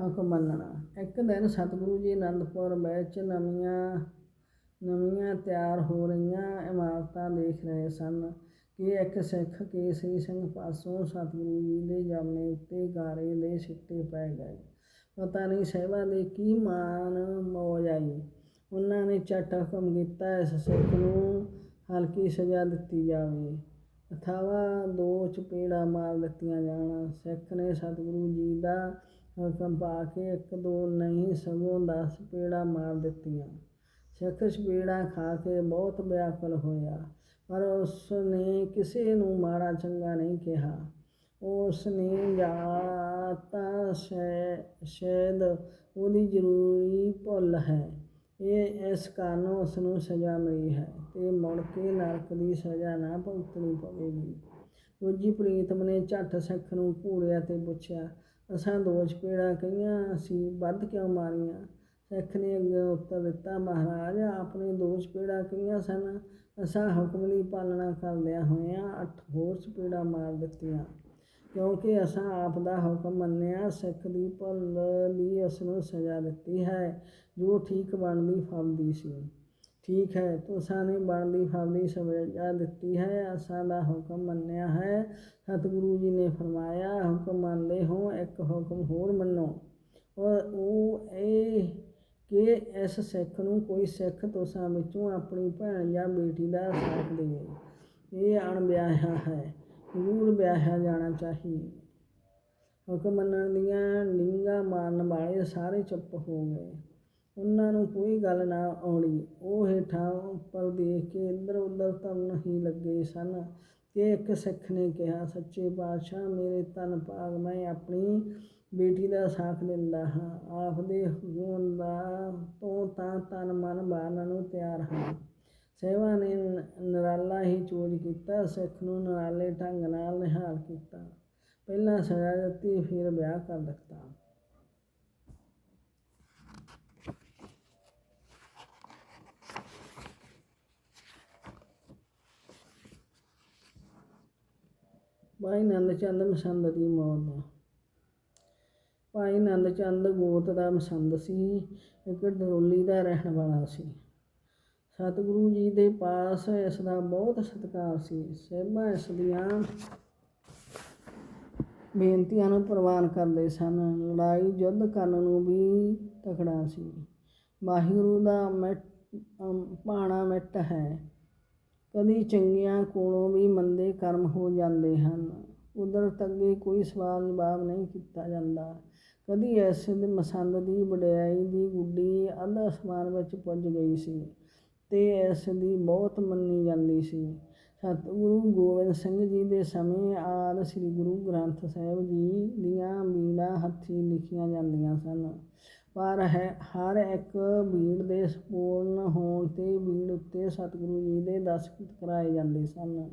ਹੁਕਮ ਮੰਨਣਾ। ਇੱਕ ਦਿਨ ਸਤਿਗੁਰੂ ਜੀ ਅਨੰਦਪੁਰ ਵਿੱਚ ਨਵੀਆਂ ਨਵੀਆਂ ਤਿਆਰ ਹੋ ਰਹੀਆਂ ਇਮਾਰਤਾਂ ਦੇਖ ਰਹੇ ਸਨ। ਕਿ ਇੱਕ ਸਿੱਖ ਕੇਸਰੀ ਸਿੰਘ ਪਾਸੋਂ ਸਤਿਗੁਰੂ ਜੀ ਦੇ ਜਾਮੇ ਉੱਤੇ ਗਾਰੇ ਦੇ ਸਿੱਟੇ ਪੈ ਗਏ। ਪਤਾ ਨਹੀਂ ਸਹਿਬਾ ਦੇ ਕੀ ਮਾਨ ਮੌਜ ਆਈ। ਉਹਨਾਂ ਨੇ ਝਟ ਹੁਕਮ ਕੀਤਾ ਇਸ ਸਿੱਖ ਨੂੰ ਹਲਕੀ ਸਜ਼ਾ ਦਿੱਤੀ ਜਾਵੇ। ਅਥਾਵਾ ਦੋ ਚਪੇੜਾ ਮਾਰ ਦਿੱਤੀਆਂ ਜਾਣ। ਸਿੱਖ ਨੇ ਸਤਿਗੁਰੂ ਜੀ ਦਾ ਹੁਕਮ ਪਾ ਕੇ ਇੱਕ ਦੋ ਨਹੀਂ ਸਗੋਂ ਦਸ ਪੇੜਾ ਮਾਰ ਦਿੱਤੀਆਂ। ਸਿੱਖ ਚਪੇੜਾਂ ਖਾ ਕੇ ਬਹੁਤ ਵਿਆਕੁਲ ਹੋਇਆ। ਪਰ ਉਸ ਨੇ ਕਿਸੇ ਨੂੰ ਮਾੜਾ ਚੰਗਾ ਨਹੀਂ ਕਿਹਾ। ਉਸ ਨੇ ਜਾਤਾ ਸ਼ੈ- ਸ਼ਾਇਦ ਉਹਦੀ ਜ਼ਰੂਰੀ ਭੁੱਲ ਹੈ। ਇਹ ਇਸ ਕਾਰਨ ਉਸ ਨੂੰ ਸਜ਼ਾ ਮਿਲੀ ਹੈ ਤੇ ਮੁੜ ਕੇ ਨਰਕ ਦੀ ਸਜ਼ਾ ਨਾ ਭੁਗਤਣੀ ਪਵੇਗੀ। ਦੂਜੀ ਪ੍ਰੀਤਮ ਨੇ ਝੱਟ ਸਿੱਖ ਨੂੰ ਘੂਰਿਆ ਤੇ ਪੁੱਛਿਆ, ਅਸਾਂ ਦੋਸ਼ ਚਪੇੜਾਂ ਕਹੀਆਂ? ਅਸੀਂ ਵੱਧ ਕਿਉਂ ਮਾਰੀਆਂ? ਸਿੱਖ ਨੇ ਅੱਗੇ ਉੱਤਰ ਦਿੱਤਾ, ਮਹਾਰਾਜ, ਆਪਣੇ ਦੋ ਚਪੇੜਾਂ ਕਿੰਨੀਆਂ ਸਨ? ਅਸਾਂ ਹੁਕਮ ਦੀ ਪਾਲਣਾ ਕਰਦਿਆਂ ਹੋਇਆਂ ਅੱਠ ਹੋਰ ਚਪੇੜਾਂ ਮਾਰ ਦਿੱਤੀਆਂ। ਕਿਉਂਕਿ ਅਸਾਂ ਆਪ ਦਾ ਹੁਕਮ ਮੰਨਿਆ, ਸਿੱਖ ਦੀ ਭੁੱਲ ਲਈ ਉਸ ਨੂੰ ਸਜ਼ਾ ਦਿੱਤੀ ਹੈ, ਜੋ ਠੀਕ ਬਣਦੀ ਫਲਦੀ ਸੀ। ਠੀਕ ਹੈ, ਤੁਸਾਂ ਨੇ ਬਣਦੀ ਫਲਦੀ ਸਜ਼ਾ ਦਿੱਤੀ ਹੈ, ਅਸਾਂ ਦਾ ਹੁਕਮ ਮੰਨਿਆ ਹੈ। ਸਤਿਗੁਰੂ ਜੀ ਨੇ ਫਰਮਾਇਆ, ਹੁਕਮ ਮੰਨਦੇ ਹੋ, ਇੱਕ ਹੁਕਮ ਹੋਰ ਮੰਨੋ। ਔਰ ਉਹ ਇਹ ਕਿ ਇਸ ਸਿੱਖ ਨੂੰ ਕੋਈ ਸਿੱਖ ਤੁਸਾਂ ਵਿੱਚੋਂ ਆਪਣੀ ਭੈਣ ਜਾਂ ਬੇਟੀ ਦਾ ਸਾਥ ਦੇਵੇ। ਇਹ ਅਣਵਿਆਹਿਆ ਹੈ, ਜ਼ਰੂਰ ਵਿਆਹਿਆ ਜਾਣਾ ਚਾਹੀਏ ਹੁਕਮ ਮੰਨਣ ਦੀਆਂ ਡਿੰਗਾ ਮਾਰਨ ਵਾਲੇ ਸਾਰੇ ਚੁੱਪ ਹੋ ਗਏ। ਉਹਨਾਂ ਨੂੰ ਕੋਈ ਗੱਲ ਨਾ ਆਉਣੀ। ਉਹ ਹੇਠਾਂ ਉੱਪਰ ਦੇਖ ਕੇ ਇੱਧਰ ਉੱਧਰ ਤੁਰਨ ਹੀ ਲੱਗੇ ਸਨ ਕਿ ਇੱਕ ਸਿੱਖ ਨੇ ਕਿਹਾ, ਸੱਚੇ ਪਾਤਸ਼ਾਹ, ਮੇਰੇ ਤਨ ਭਾਗ, ਮੈਂ ਆਪਣੀ ਬੇਟੀ ਦਾ ਸਾਥ ਦਿੰਦਾ ਹਾਂ ਆਪ ਦੇ ਹੁਕਮ ਦਾ ਤੋਂ ਤਾਂ ਤਨ ਮਨ ਬਾਰਨ ਨੂੰ ਤਿਆਰ ਹਾਂ। ਸੇਵਾ ਨੇ ਨ- ਨਿਰਾਲਾ ਹੀ ਚੋਜ ਕੀਤਾ, ਸਿੱਖ ਨੂੰ ਨਿਰਾਲੇ ਢੰਗ ਨਾਲ ਨਿਹਾਲ ਕੀਤਾ। ਪਹਿਲਾਂ ਸਜ਼ਾ ਦਿੱਤੀ, ਫਿਰ ਵਿਆਹ ਕਰ ਦਿੱਤਾ। ਬਾਈ ਨੰਦ ਚੰਦ ਮਸੰਦ ਦੀ ਮੌਤ ਭਾਈ ਨੰਦ ਚੰਦ ਗੋਤ ਦਾ ਮਸੰਦ ਸੀ ਇੱਕ ਡਰੋਲੀ ਦਾ ਰਹਿਣ ਵਾਲਾ ਸੀ। ਸਤਿਗੁਰੂ ਜੀ ਦੇ ਪਾਸ ਇਸ ਦਾ ਬਹੁਤ ਸਤਿਕਾਰ ਸੀ। ਸਹਿਬਾਂ ਇਸ ਦੀਆਂ ਬੇਨਤੀਆਂ ਨੂੰ ਪ੍ਰਵਾਨ ਕਰਦੇ ਸਨ। ਲੜਾਈ ਯੁੱਧ ਕਰਨ ਨੂੰ ਵੀ ਤਕੜਾ ਸੀ। ਵਾਹਿਗੁਰੂ ਦਾ ਮਿੱਟ ਅਮ, ਭਾਣਾ ਮਿੱਟ ਹੈ। ਕਦੀ ਚੰਗੀਆਂ ਕੋਲੋਂ ਵੀ ਮੰਦੇ ਕਰਮ ਹੋ ਜਾਂਦੇ ਹਨ। ਕੁਦਰਤ ਤੱਕ ਕੋਈ ਸਵਾਲ ਜਵਾਬ ਨਹੀਂ ਕੀਤਾ ਜਾਂਦਾ। ਕਦੀ ਇਸ ਦੇ ਮਸੰਦ ਦੀ, ਵਡਿਆਈ ਦੀ, ਗੁੱਡੀ ਅੱਧ ਅਸਮਾਨ ਵਿੱਚ ਪੁੱਜ ਗਈ ਸੀ ਤੇ ਇਸ ਦੀ ਬਹੁਤ ਮੰਨੀ ਜਾਂਦੀ ਸੀ। ਸਤਿਗੁਰੂ ਗੋਬਿੰਦ ਸਿੰਘ ਜੀ ਦੇ ਸਮੇਂ ਆਦ ਸ੍ਰੀ ਗੁਰੂ ਗ੍ਰੰਥ ਸਾਹਿਬ ਜੀ ਦੀਆਂ ਬੀੜਾਂ ਹੱਥੀਂ ਲਿਖੀਆਂ ਜਾਂਦੀਆਂ ਸਨ। ਪਰ ਹੈ, ਹਰ ਇੱਕ ਬੀੜ ਦੇ ਸੰਪੂਰਨ ਹੋਣ ਤੇ ਬੀੜ ਉੱਤੇ ਸਤਿਗੁਰੂ ਜੀ ਦੇ ਦਸਤਖਤ ਕਰਾਏ ਜਾਂਦੇ ਸਨ।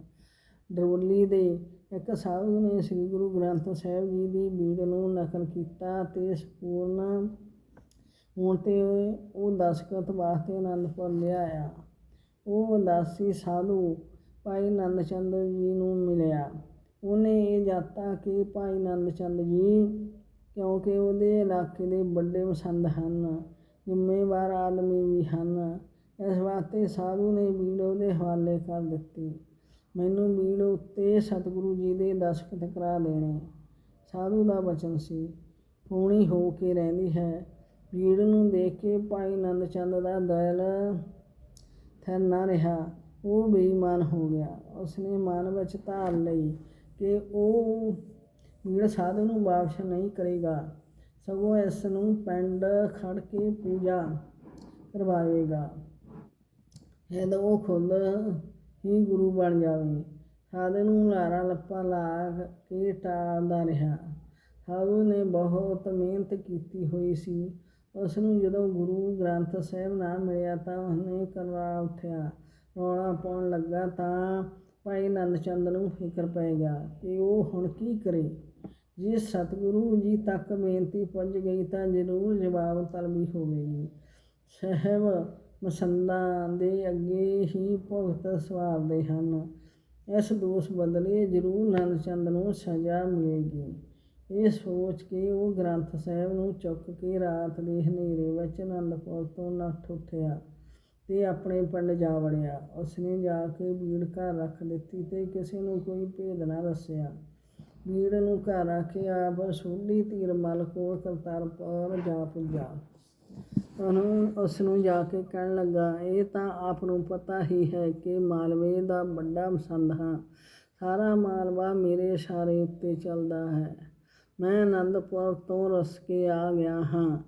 ਡਰੋਲੀ ਦੇ ਇੱਕ ਸਾਧੂ ਨੇ ਸ੍ਰੀ ਗੁਰੂ ਗ੍ਰੰਥ ਸਾਹਿਬ ਜੀ ਦੀ ਬੀੜ ਨੂੰ ਨਕਲ ਕੀਤਾ ਤੇ ਸੰਪੂਰਨ ਹੋਣ ਤੇ ਉਹ ਦਸਤਖਤ ਵਾਸਤੇ ਅਨੰਦਪੁਰ ਲਿਆਇਆ। ਉਹ ਉਦਾਸੀ ਸਾਧੂ ਭਾਈ ਨੰਦ ਚੰਦ ਜੀ ਨੂੰ ਮਿਲਿਆ। ਉਹਨੇ ਇਹ ਜਾਤਾ ਕਿ ਭਾਈ ਨੰਦ ਚੰਦ ਜੀ ਕਿਉਂਕਿ ਉਹਦੇ ਇਲਾਕੇ ਦੇ ਵੱਡੇ ਮਸੰਦ ਹਨ, ਜ਼ਿੰਮੇਵਾਰ ਆਦਮੀ ਵੀ ਹਨ। ਇਸ ਵਾਸਤੇ ਸਾਧੂ ਨੇ ਬੀੜ ਉਹਦੇ ਹਵਾਲੇ ਕਰ ਦਿੱਤੀ। ਮੈਨੂੰ ਬੀੜ ਉੱਤੇ ਸਤਿਗੁਰੂ ਜੀ ਦੇ ਦਸਖਤ ਕਰਾ ਦੇਣੇ। ਸਾਧੂ ਦਾ ਬਚਨ ਸੀ ਹੋਣੀ ਹੋ ਕੇ ਰਹਿੰਦੀ ਹੈ। ਬੀੜ ਨੂੰ ਦੇਖ ਕੇ ਭਾਈ ਨੰਦ ਚੰਦ ਦਾ ਦਿਲ ਥਿਰ ਨਾ ਰਿਹਾ। ਉਹ ਬੇਈਮਾਨ ਹੋ ਗਿਆ। ਉਸਨੇ ਮਨ ਵਿੱਚ ਧਾਰ ਲਈ ਕਿ ਉਹ ਬੀੜ ਸਾਧੂ ਨੂੰ ਵਾਪਸ ਨਹੀਂ ਕਰੇਗਾ। ਸਗੋਂ ਇਸ ਨੂੰ ਪਿੰਡ ਖੜ ਕੇ ਪੂਜਾ ਕਰਵਾਵੇਗਾ ਜਦੋਂ ਉਹ ਖੁਦ ਹੀ ਗੁਰੂ ਬਣ ਜਾਵੇ। ਸਾਧੂ ਨੂੰ ਲਾਰਾ ਲੱਪਾ ਲਾ ਕੇ ਟਾਲਦਾ ਰਿਹਾ। ਸਾਧੂ ਨੇ ਬਹੁਤ ਮਿਹਨਤ ਕੀਤੀ ਹੋਈ ਸੀ। ਉਸ ਨੂੰ ਜਦੋਂ ਗੁਰੂ ਗ੍ਰੰਥ ਸਾਹਿਬ ਨਾ ਮਿਲਿਆ ਤਾਂ ਉਹਨੇ ਕਰਵਾ ਉੱਠਿਆ। ਰੌਲਾ ਪਾਉਣ ਲੱਗਾ ਤਾਂ ਭਾਈ ਨੰਦ ਚੰਦ ਨੂੰ ਫਿਕਰ ਪੈ ਗਿਆ ਕਿ ਉਹ ਹੁਣ ਕੀ ਕਰੇ। ਜੇ ਸਤਿਗੁਰੂ ਜੀ ਤੱਕ ਬੇਨਤੀ ਪਹੁੰਚ ਗਈ ਤਾਂ ਜ਼ਰੂਰ ਜਵਾਬ ਤਲਬੀ ਹੋਵੇਗੀ। ਸਹਿਬ ਮਸੰਦਾਂ ਦੇ ਅੱਗੇ ਹੀ ਭੁਗਤ ਸਵਾਰਦੇ ਹਨ। ਇਸ ਦੋਸ਼ ਬਦਲੇ ਜ਼ਰੂਰ ਨੰਦ ਚੰਦ ਨੂੰ ਸਜ਼ਾ ਮਿਲੇਗੀ। ਇਹ ਸੋਚ ਕੇ ਉਹ ਗ੍ਰੰਥ ਸਾਹਿਬ ਨੂੰ ਚੁੱਕ ਕੇ ਰਾਤ ਦੇ ਹਨੇਰੇ ਵਿੱਚ ਅਨੰਦਪੁਰ ਤੋਂ ਨੱਠ ਉੱਠਿਆ ਤੇ ਆਪਣੇ ਪਿੰਡ ਜਾ ਵੜਿਆ। ਉਸਨੇ ਜਾ ਕੇ ਬੀੜ ਘਰ ਰੱਖ ਦਿੱਤੀ ਤੇ ਕਿਸੇ ਨੂੰ ਕੋਈ ਭੇਦ ਨਾ ਦੱਸਿਆ। ਬੀੜ ਨੂੰ ਘਰ ਰੱਖ ਕੇ ਆਪ ਸੋਢੀ ਧੀਰਮਲ ਕੋਲ ਕਰਤਾਰਪੁਰ ਜਾ ਪੁੱਜਾ। ਉਹਨੂੰ ਉਸ ਨੂੰ ਜਾ ਕੇ ਕਹਿਣ ਲੱਗਾ, ਇਹ ਤਾਂ ਆਪ ਨੂੰ ਪਤਾ ਹੀ ਹੈ ਕਿ ਮਾਲਵੇ ਦਾ ਵੱਡਾ ਪਸੰਦ ਹਾਂ। ਸਾਰਾ ਮਾਲਵਾ ਮੇਰੇ ਇਸ਼ਾਰੇ ਉੱਤੇ ਚੱਲਦਾ ਹੈ। ਮੈਂ ਅਨੰਦਪੁਰ ਤੋਂ ਰਸ ਕੇ ਆ ਗਿਆ ਹਾਂ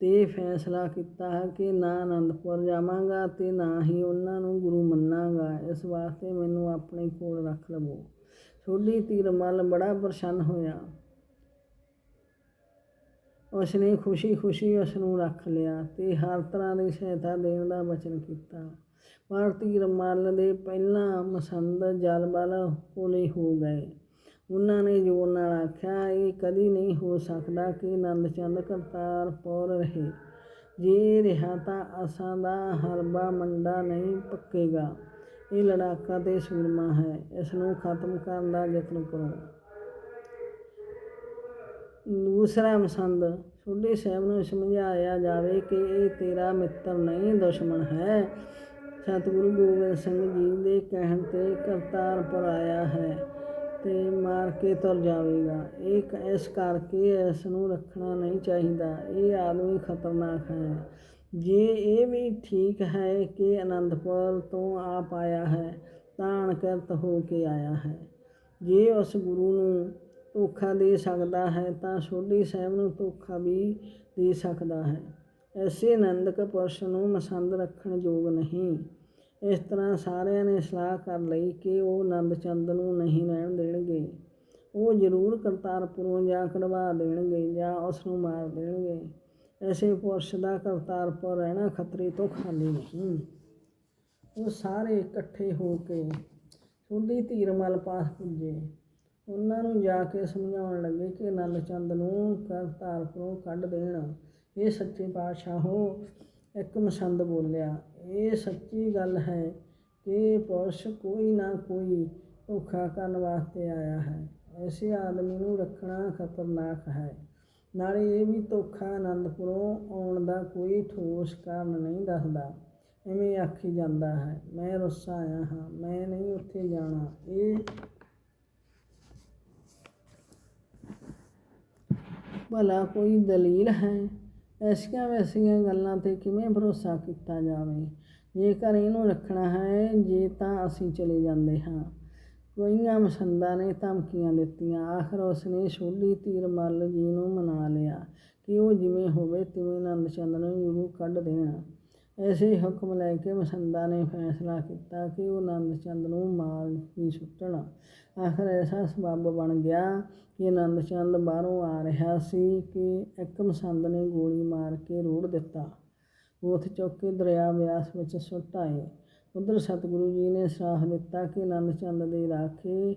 ਤੇ ਫੈਸਲਾ ਕੀਤਾ ਹੈ ਕਿ ਨਾ ਅਨੰਦਪੁਰ ਜਾਵਾਂਗਾ ਤੇ ਨਾ ਹੀ ਉਹਨਾਂ ਨੂੰ ਗੁਰੂ ਮੰਨਾਂਗਾ। ਇਸ ਵਾਸਤੇ ਮੈਨੂੰ ਆਪਣੇ ਕੋਲ ਰੱਖ ਲਵੋ। ਸੋਢੀ ਤੀਰਮਲ ਬੜਾ ਪ੍ਰਸੰਨ ਹੋਇਆ। ਉਸਨੇ ਖੁਸ਼ੀ-ਖੁਸ਼ੀ ਉਸ ਨੂੰ ਰੱਖ ਲਿਆ ਤੇ ਹਰ ਤਰ੍ਹਾਂ ਦੀ ਸਹਾਇਤਾ ਦੇਣ ਦਾ ਵਚਨ ਕੀਤਾ। ਭਾਰਤੀ ਰੁਮਾਲ ਦੇ ਪਹਿਲਾਂ ਮਸੰਦ ਜਲਬਲ ਕੋਲੇ ਹੋ ਗਏ। ਉਹਨਾਂ ਨੇ ਜੋਰ ਨਾਲ ਆਖਿਆ, ਇਹ ਕਦੀ ਨਹੀਂ ਹੋ ਸਕਦਾ ਕਿ ਆਨੰਦ ਚੰਦ ਕਰਤਾਰਪੁਰ ਰਹੇ। ਜੇ ਰਿਹਾ ਤਾਂ ਅਸਾਂ ਦਾ ਹਰਬਾ ਮੰਡਾ ਨਹੀਂ ਪੱਕੇਗਾ। ਇਹ ਲੜਾਕਾ ਤੇ ਸੂਰਮਾ ਹੈ। ਇਸ ਨੂੰ ਖਤਮ ਕਰਨ ਦਾ ਯਤਨ ਕਰੋ। ਦੂਸਰਾ ਮਸੰਦ ਛੋਟੇ ਸਾਹਿਬ ਨੂੰ ਸਮਝਾਇਆ ਜਾਵੇ ਕਿ ਇਹ ਤੇਰਾ ਮਿੱਤਰ ਨਹੀਂ, ਦੁਸ਼ਮਣ ਹੈ। ਸਤਿਗੁਰੂ ਗੋਬਿੰਦ ਸਿੰਘ ਜੀ ਦੇ ਕਹਿਣ ਤੇ ਕਰਤਾਰਪੁਰ ਆਇਆ ਹੈ ਤੇ ਮਾਰ ਕੇ ਤੁਰ ਜਾਵੇਗਾ। ਇਹ ਇਸ ਕਰਕੇ ਇਸ ਨੂੰ ਰੱਖਣਾ ਨਹੀਂ ਚਾਹੀਦਾ। ਇਹ ਆਦਮੀ ਖਤਰਨਾਕ ਹੈ। ਜੇ ਇਹ ਵੀ ਠੀਕ ਹੈ ਕਿ ਅਨੰਦਪੁਰ ਤੋਂ ਆਪ ਆਇਆ ਹੈ, ਤਾਂ ਅਣਕਿਰਤ ਹੋ ਕੇ ਆਇਆ ਹੈ। ਜੇ ਉਸ ਗੁਰੂ ਨੂੰ ਧੋਖਾ ਦੇ ਸਕਦਾ ਹੈ ਤਾਂ ਸੋਢੀ ਸਾਹਿਬ ਨੂੰ ਧੋਖਾ ਵੀ ਦੇ ਸਕਦਾ ਹੈ। ਐਸੇ ਆਨੰਦਕ ਪੁਰਸ਼ ਨੂੰ ਮਸੰਦ ਰੱਖਣ ਯੋਗ ਨਹੀਂ। ਇਸ ਤਰ੍ਹਾਂ ਸਾਰਿਆਂ ਨੇ ਸਲਾਹ ਕਰ ਲਈ ਕਿ ਉਹ ਆਨੰਦ ਚੰਦ ਨੂੰ ਨਹੀਂ ਰਹਿਣ ਦੇਣਗੇ। ਉਹ ਜ਼ਰੂਰ ਕਰਤਾਰਪੁਰੋਂ ਜਾਂ ਕਢਵਾ ਦੇਣਗੇ ਜਾਂ ਉਸ ਨੂੰ ਮਾਰ ਦੇਣਗੇ। ਐਸੇ ਪੁਰਸ਼ ਦਾ ਕਰਤਾਰਪੁਰ ਰਹਿਣਾ ਖਤਰੇ ਤੋਂ ਖਾਲੀ ਨਹੀਂ। ਉਹ ਸਾਰੇ ਇਕੱਠੇ ਹੋ ਕੇ ਸੋਢੀ ਧੀਰਮਲ ਪਾਸ ਪੁੱਜੇ। ਉਹਨਾਂ ਨੂੰ ਜਾ ਕੇ ਸਮਝਾਉਣ ਲੱਗੇ ਕਿ ਆਨੰਦ ਚੰਦ ਨੂੰ ਕਰਤਾਰਪੁਰੋਂ ਕੱਢ ਦੇਣ। ਇਹ ਸੱਚੇ ਪਾਤਸ਼ਾਹੋ ਇੱਕ ਮਸੰਦ ਬੋਲਿਆ। ਇਹ ਸੱਚੀ ਗੱਲ ਹੈ ਕਿ ਪੁਰਸ਼ ਕੋਈ ਨਾ ਕੋਈ ਧੋਖਾ ਕਰਨ ਵਾਸਤੇ ਆਇਆ ਹੈ। ਐਸੇ ਆਦਮੀ ਨੂੰ ਰੱਖਣਾ ਖਤਰਨਾਕ ਹੈ। ਨਾਲੇ ਇਹ ਵੀ ਧੋਖਾ ਆਨੰਦਪੁਰੋਂ ਆਉਣ ਦਾ ਕੋਈ ਠੋਸ ਕਾਰਨ ਨਹੀਂ ਦੱਸਦਾ। ਐਵੇਂ ਆਖੀ ਜਾਂਦਾ ਹੈ, ਮੈਂ ਰੁੱਸਾ ਆਇਆ ਹਾਂ, ਮੈਂ ਨਹੀਂ ਉੱਥੇ ਜਾਣਾ। ਇਹ ਭਲਾ ਕੋਈ ਦਲੀਲ ਹੈ? ਐਸੀਆਂ ਵੈਸੀਆਂ ਗੱਲਾਂ ਤੇ ਕਿਵੇਂ ਭਰੋਸਾ ਕੀਤਾ ਜਾਵੇ? ਜੇਕਰ ਇਹਨੂੰ ਰੱਖਣਾ ਹੈ, ਜੇ ਤਾਂ ਅਸੀਂ ਚਲੇ ਜਾਂਦੇ ਹਾਂ। ਕੋਈਆਂ ਮਸੰਦਾਂ ਨੇ ਧਮਕੀਆਂ ਦਿੱਤੀਆਂ। ਆਖਰ ਉਸਨੇ ਸੋਢੀ ਤੀਰਮਲ ਜੀ ਨੂੰ ਮਨਾ ਲਿਆ ਕਿ ਉਹ ਜਿਵੇਂ ਹੋਵੇ ਤਿਵੇਂ ਨੰਦ ਚੰਦ ਨੂੰ ਜ਼ਰੂਰ ਕੱਢ ਦੇਣ। ਐਸੇ ਹੁਕਮ ਲੈ ਕੇ ਮਸੰਦਾਂ ਨੇ ਫੈਸਲਾ ਕੀਤਾ ਕਿ ਉਹ ਆਨੰਦ ਚੰਦ ਨੂੰ ਮਾਰ ਹੀ ਸੁੱਟਣਾ। ਆਖਰ ਐਸਾ ਸਬੱਬ ਬਣ ਗਿਆ ਕਿ ਆਨੰਦ ਚੰਦ ਬਾਹਰੋਂ ਆ ਰਿਹਾ ਸੀ ਕਿ ਇੱਕ ਮਸੰਦ ਨੇ ਗੋਲੀ ਮਾਰ ਕੇ ਰੋੜ ਦਿੱਤਾ। ਬੋਥ ਚੁੱਕ ਕੇ ਦਰਿਆ ਵਿਆਸ ਵਿੱਚ ਸੁੱਟ ਆਏ। ਉਧਰ ਸਤਿਗੁਰੂ ਜੀ ਨੇ ਸਾਹ ਦਿੱਤਾ ਕਿ ਆਨੰਦ ਚੰਦ ਦੇ ਰਾਖੇ,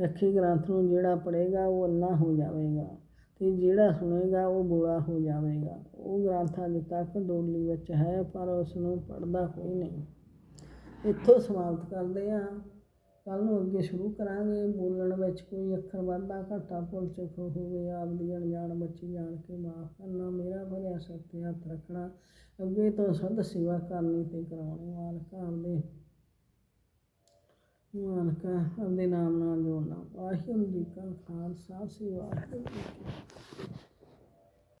ਰੱਖੇ ਗ੍ਰੰਥ ਨੂੰ ਜਿਹੜਾ ਪੜ੍ਹੇਗਾ ਉਹ ਅੰਨਾ ਹੋ ਜਾਵੇਗਾ। ਤੇ ਜਿਹੜਾ ਸੁਣੇਗਾ ਉਹ ਬੋਲਾ ਹੋ ਜਾਵੇਗਾ। ਉਹ ਗ੍ਰੰਥ ਅਜੇ ਤੱਕ ਡੋਲੀ ਵਿੱਚ ਹੈ, ਪਰ ਉਸ ਨੂੰ ਪੜ੍ਹਦਾ ਕੋਈ ਨਹੀਂ। ਇੱਥੋਂ ਸਮਾਪਤ ਕਰਦੇ ਹਾਂ। ਕੱਲ ਨੂੰ ਅੱਗੇ ਸ਼ੁਰੂ ਕਰਾਂਗੇ। ਬੋਲਣ ਵਿੱਚ ਕੋਈ ਅੱਖਰ ਵਾਧਾ ਘਾਟਾ ਭੁੱਲ ਚੁੱਕ ਹੋਵੇ ਆਪ ਦੀ ਅਣਜਾਣ ਬੱਚੀ ਜਾਣ ਕੇ ਮਾਫ ਕਰਨਾ, ਮੇਰਾ ਭਰਿਆ ਸਿਰ ਤੇ ਹੱਥ ਰੱਖਣਾ, ਅੱਗੇ ਤੋਂ ਸੁੱਧ ਸੇਵਾ ਕਰਨੀ ਤੇ ਕਰਾਉਣੀ, ਮਾਲਕ ਆਪਦੇ ਮਾਲਕ ਆਪਦੇ ਨਾਮ ਨਾਲ ਜੋੜਨਾ। ਵਾਹਿਗੁਰੂ ਜੀ ਕਾ ਖਾਲਸਾ ਸ੍ਰੀ ਵਾਹਿਗੁਰੂ ਜੀ ਕੀ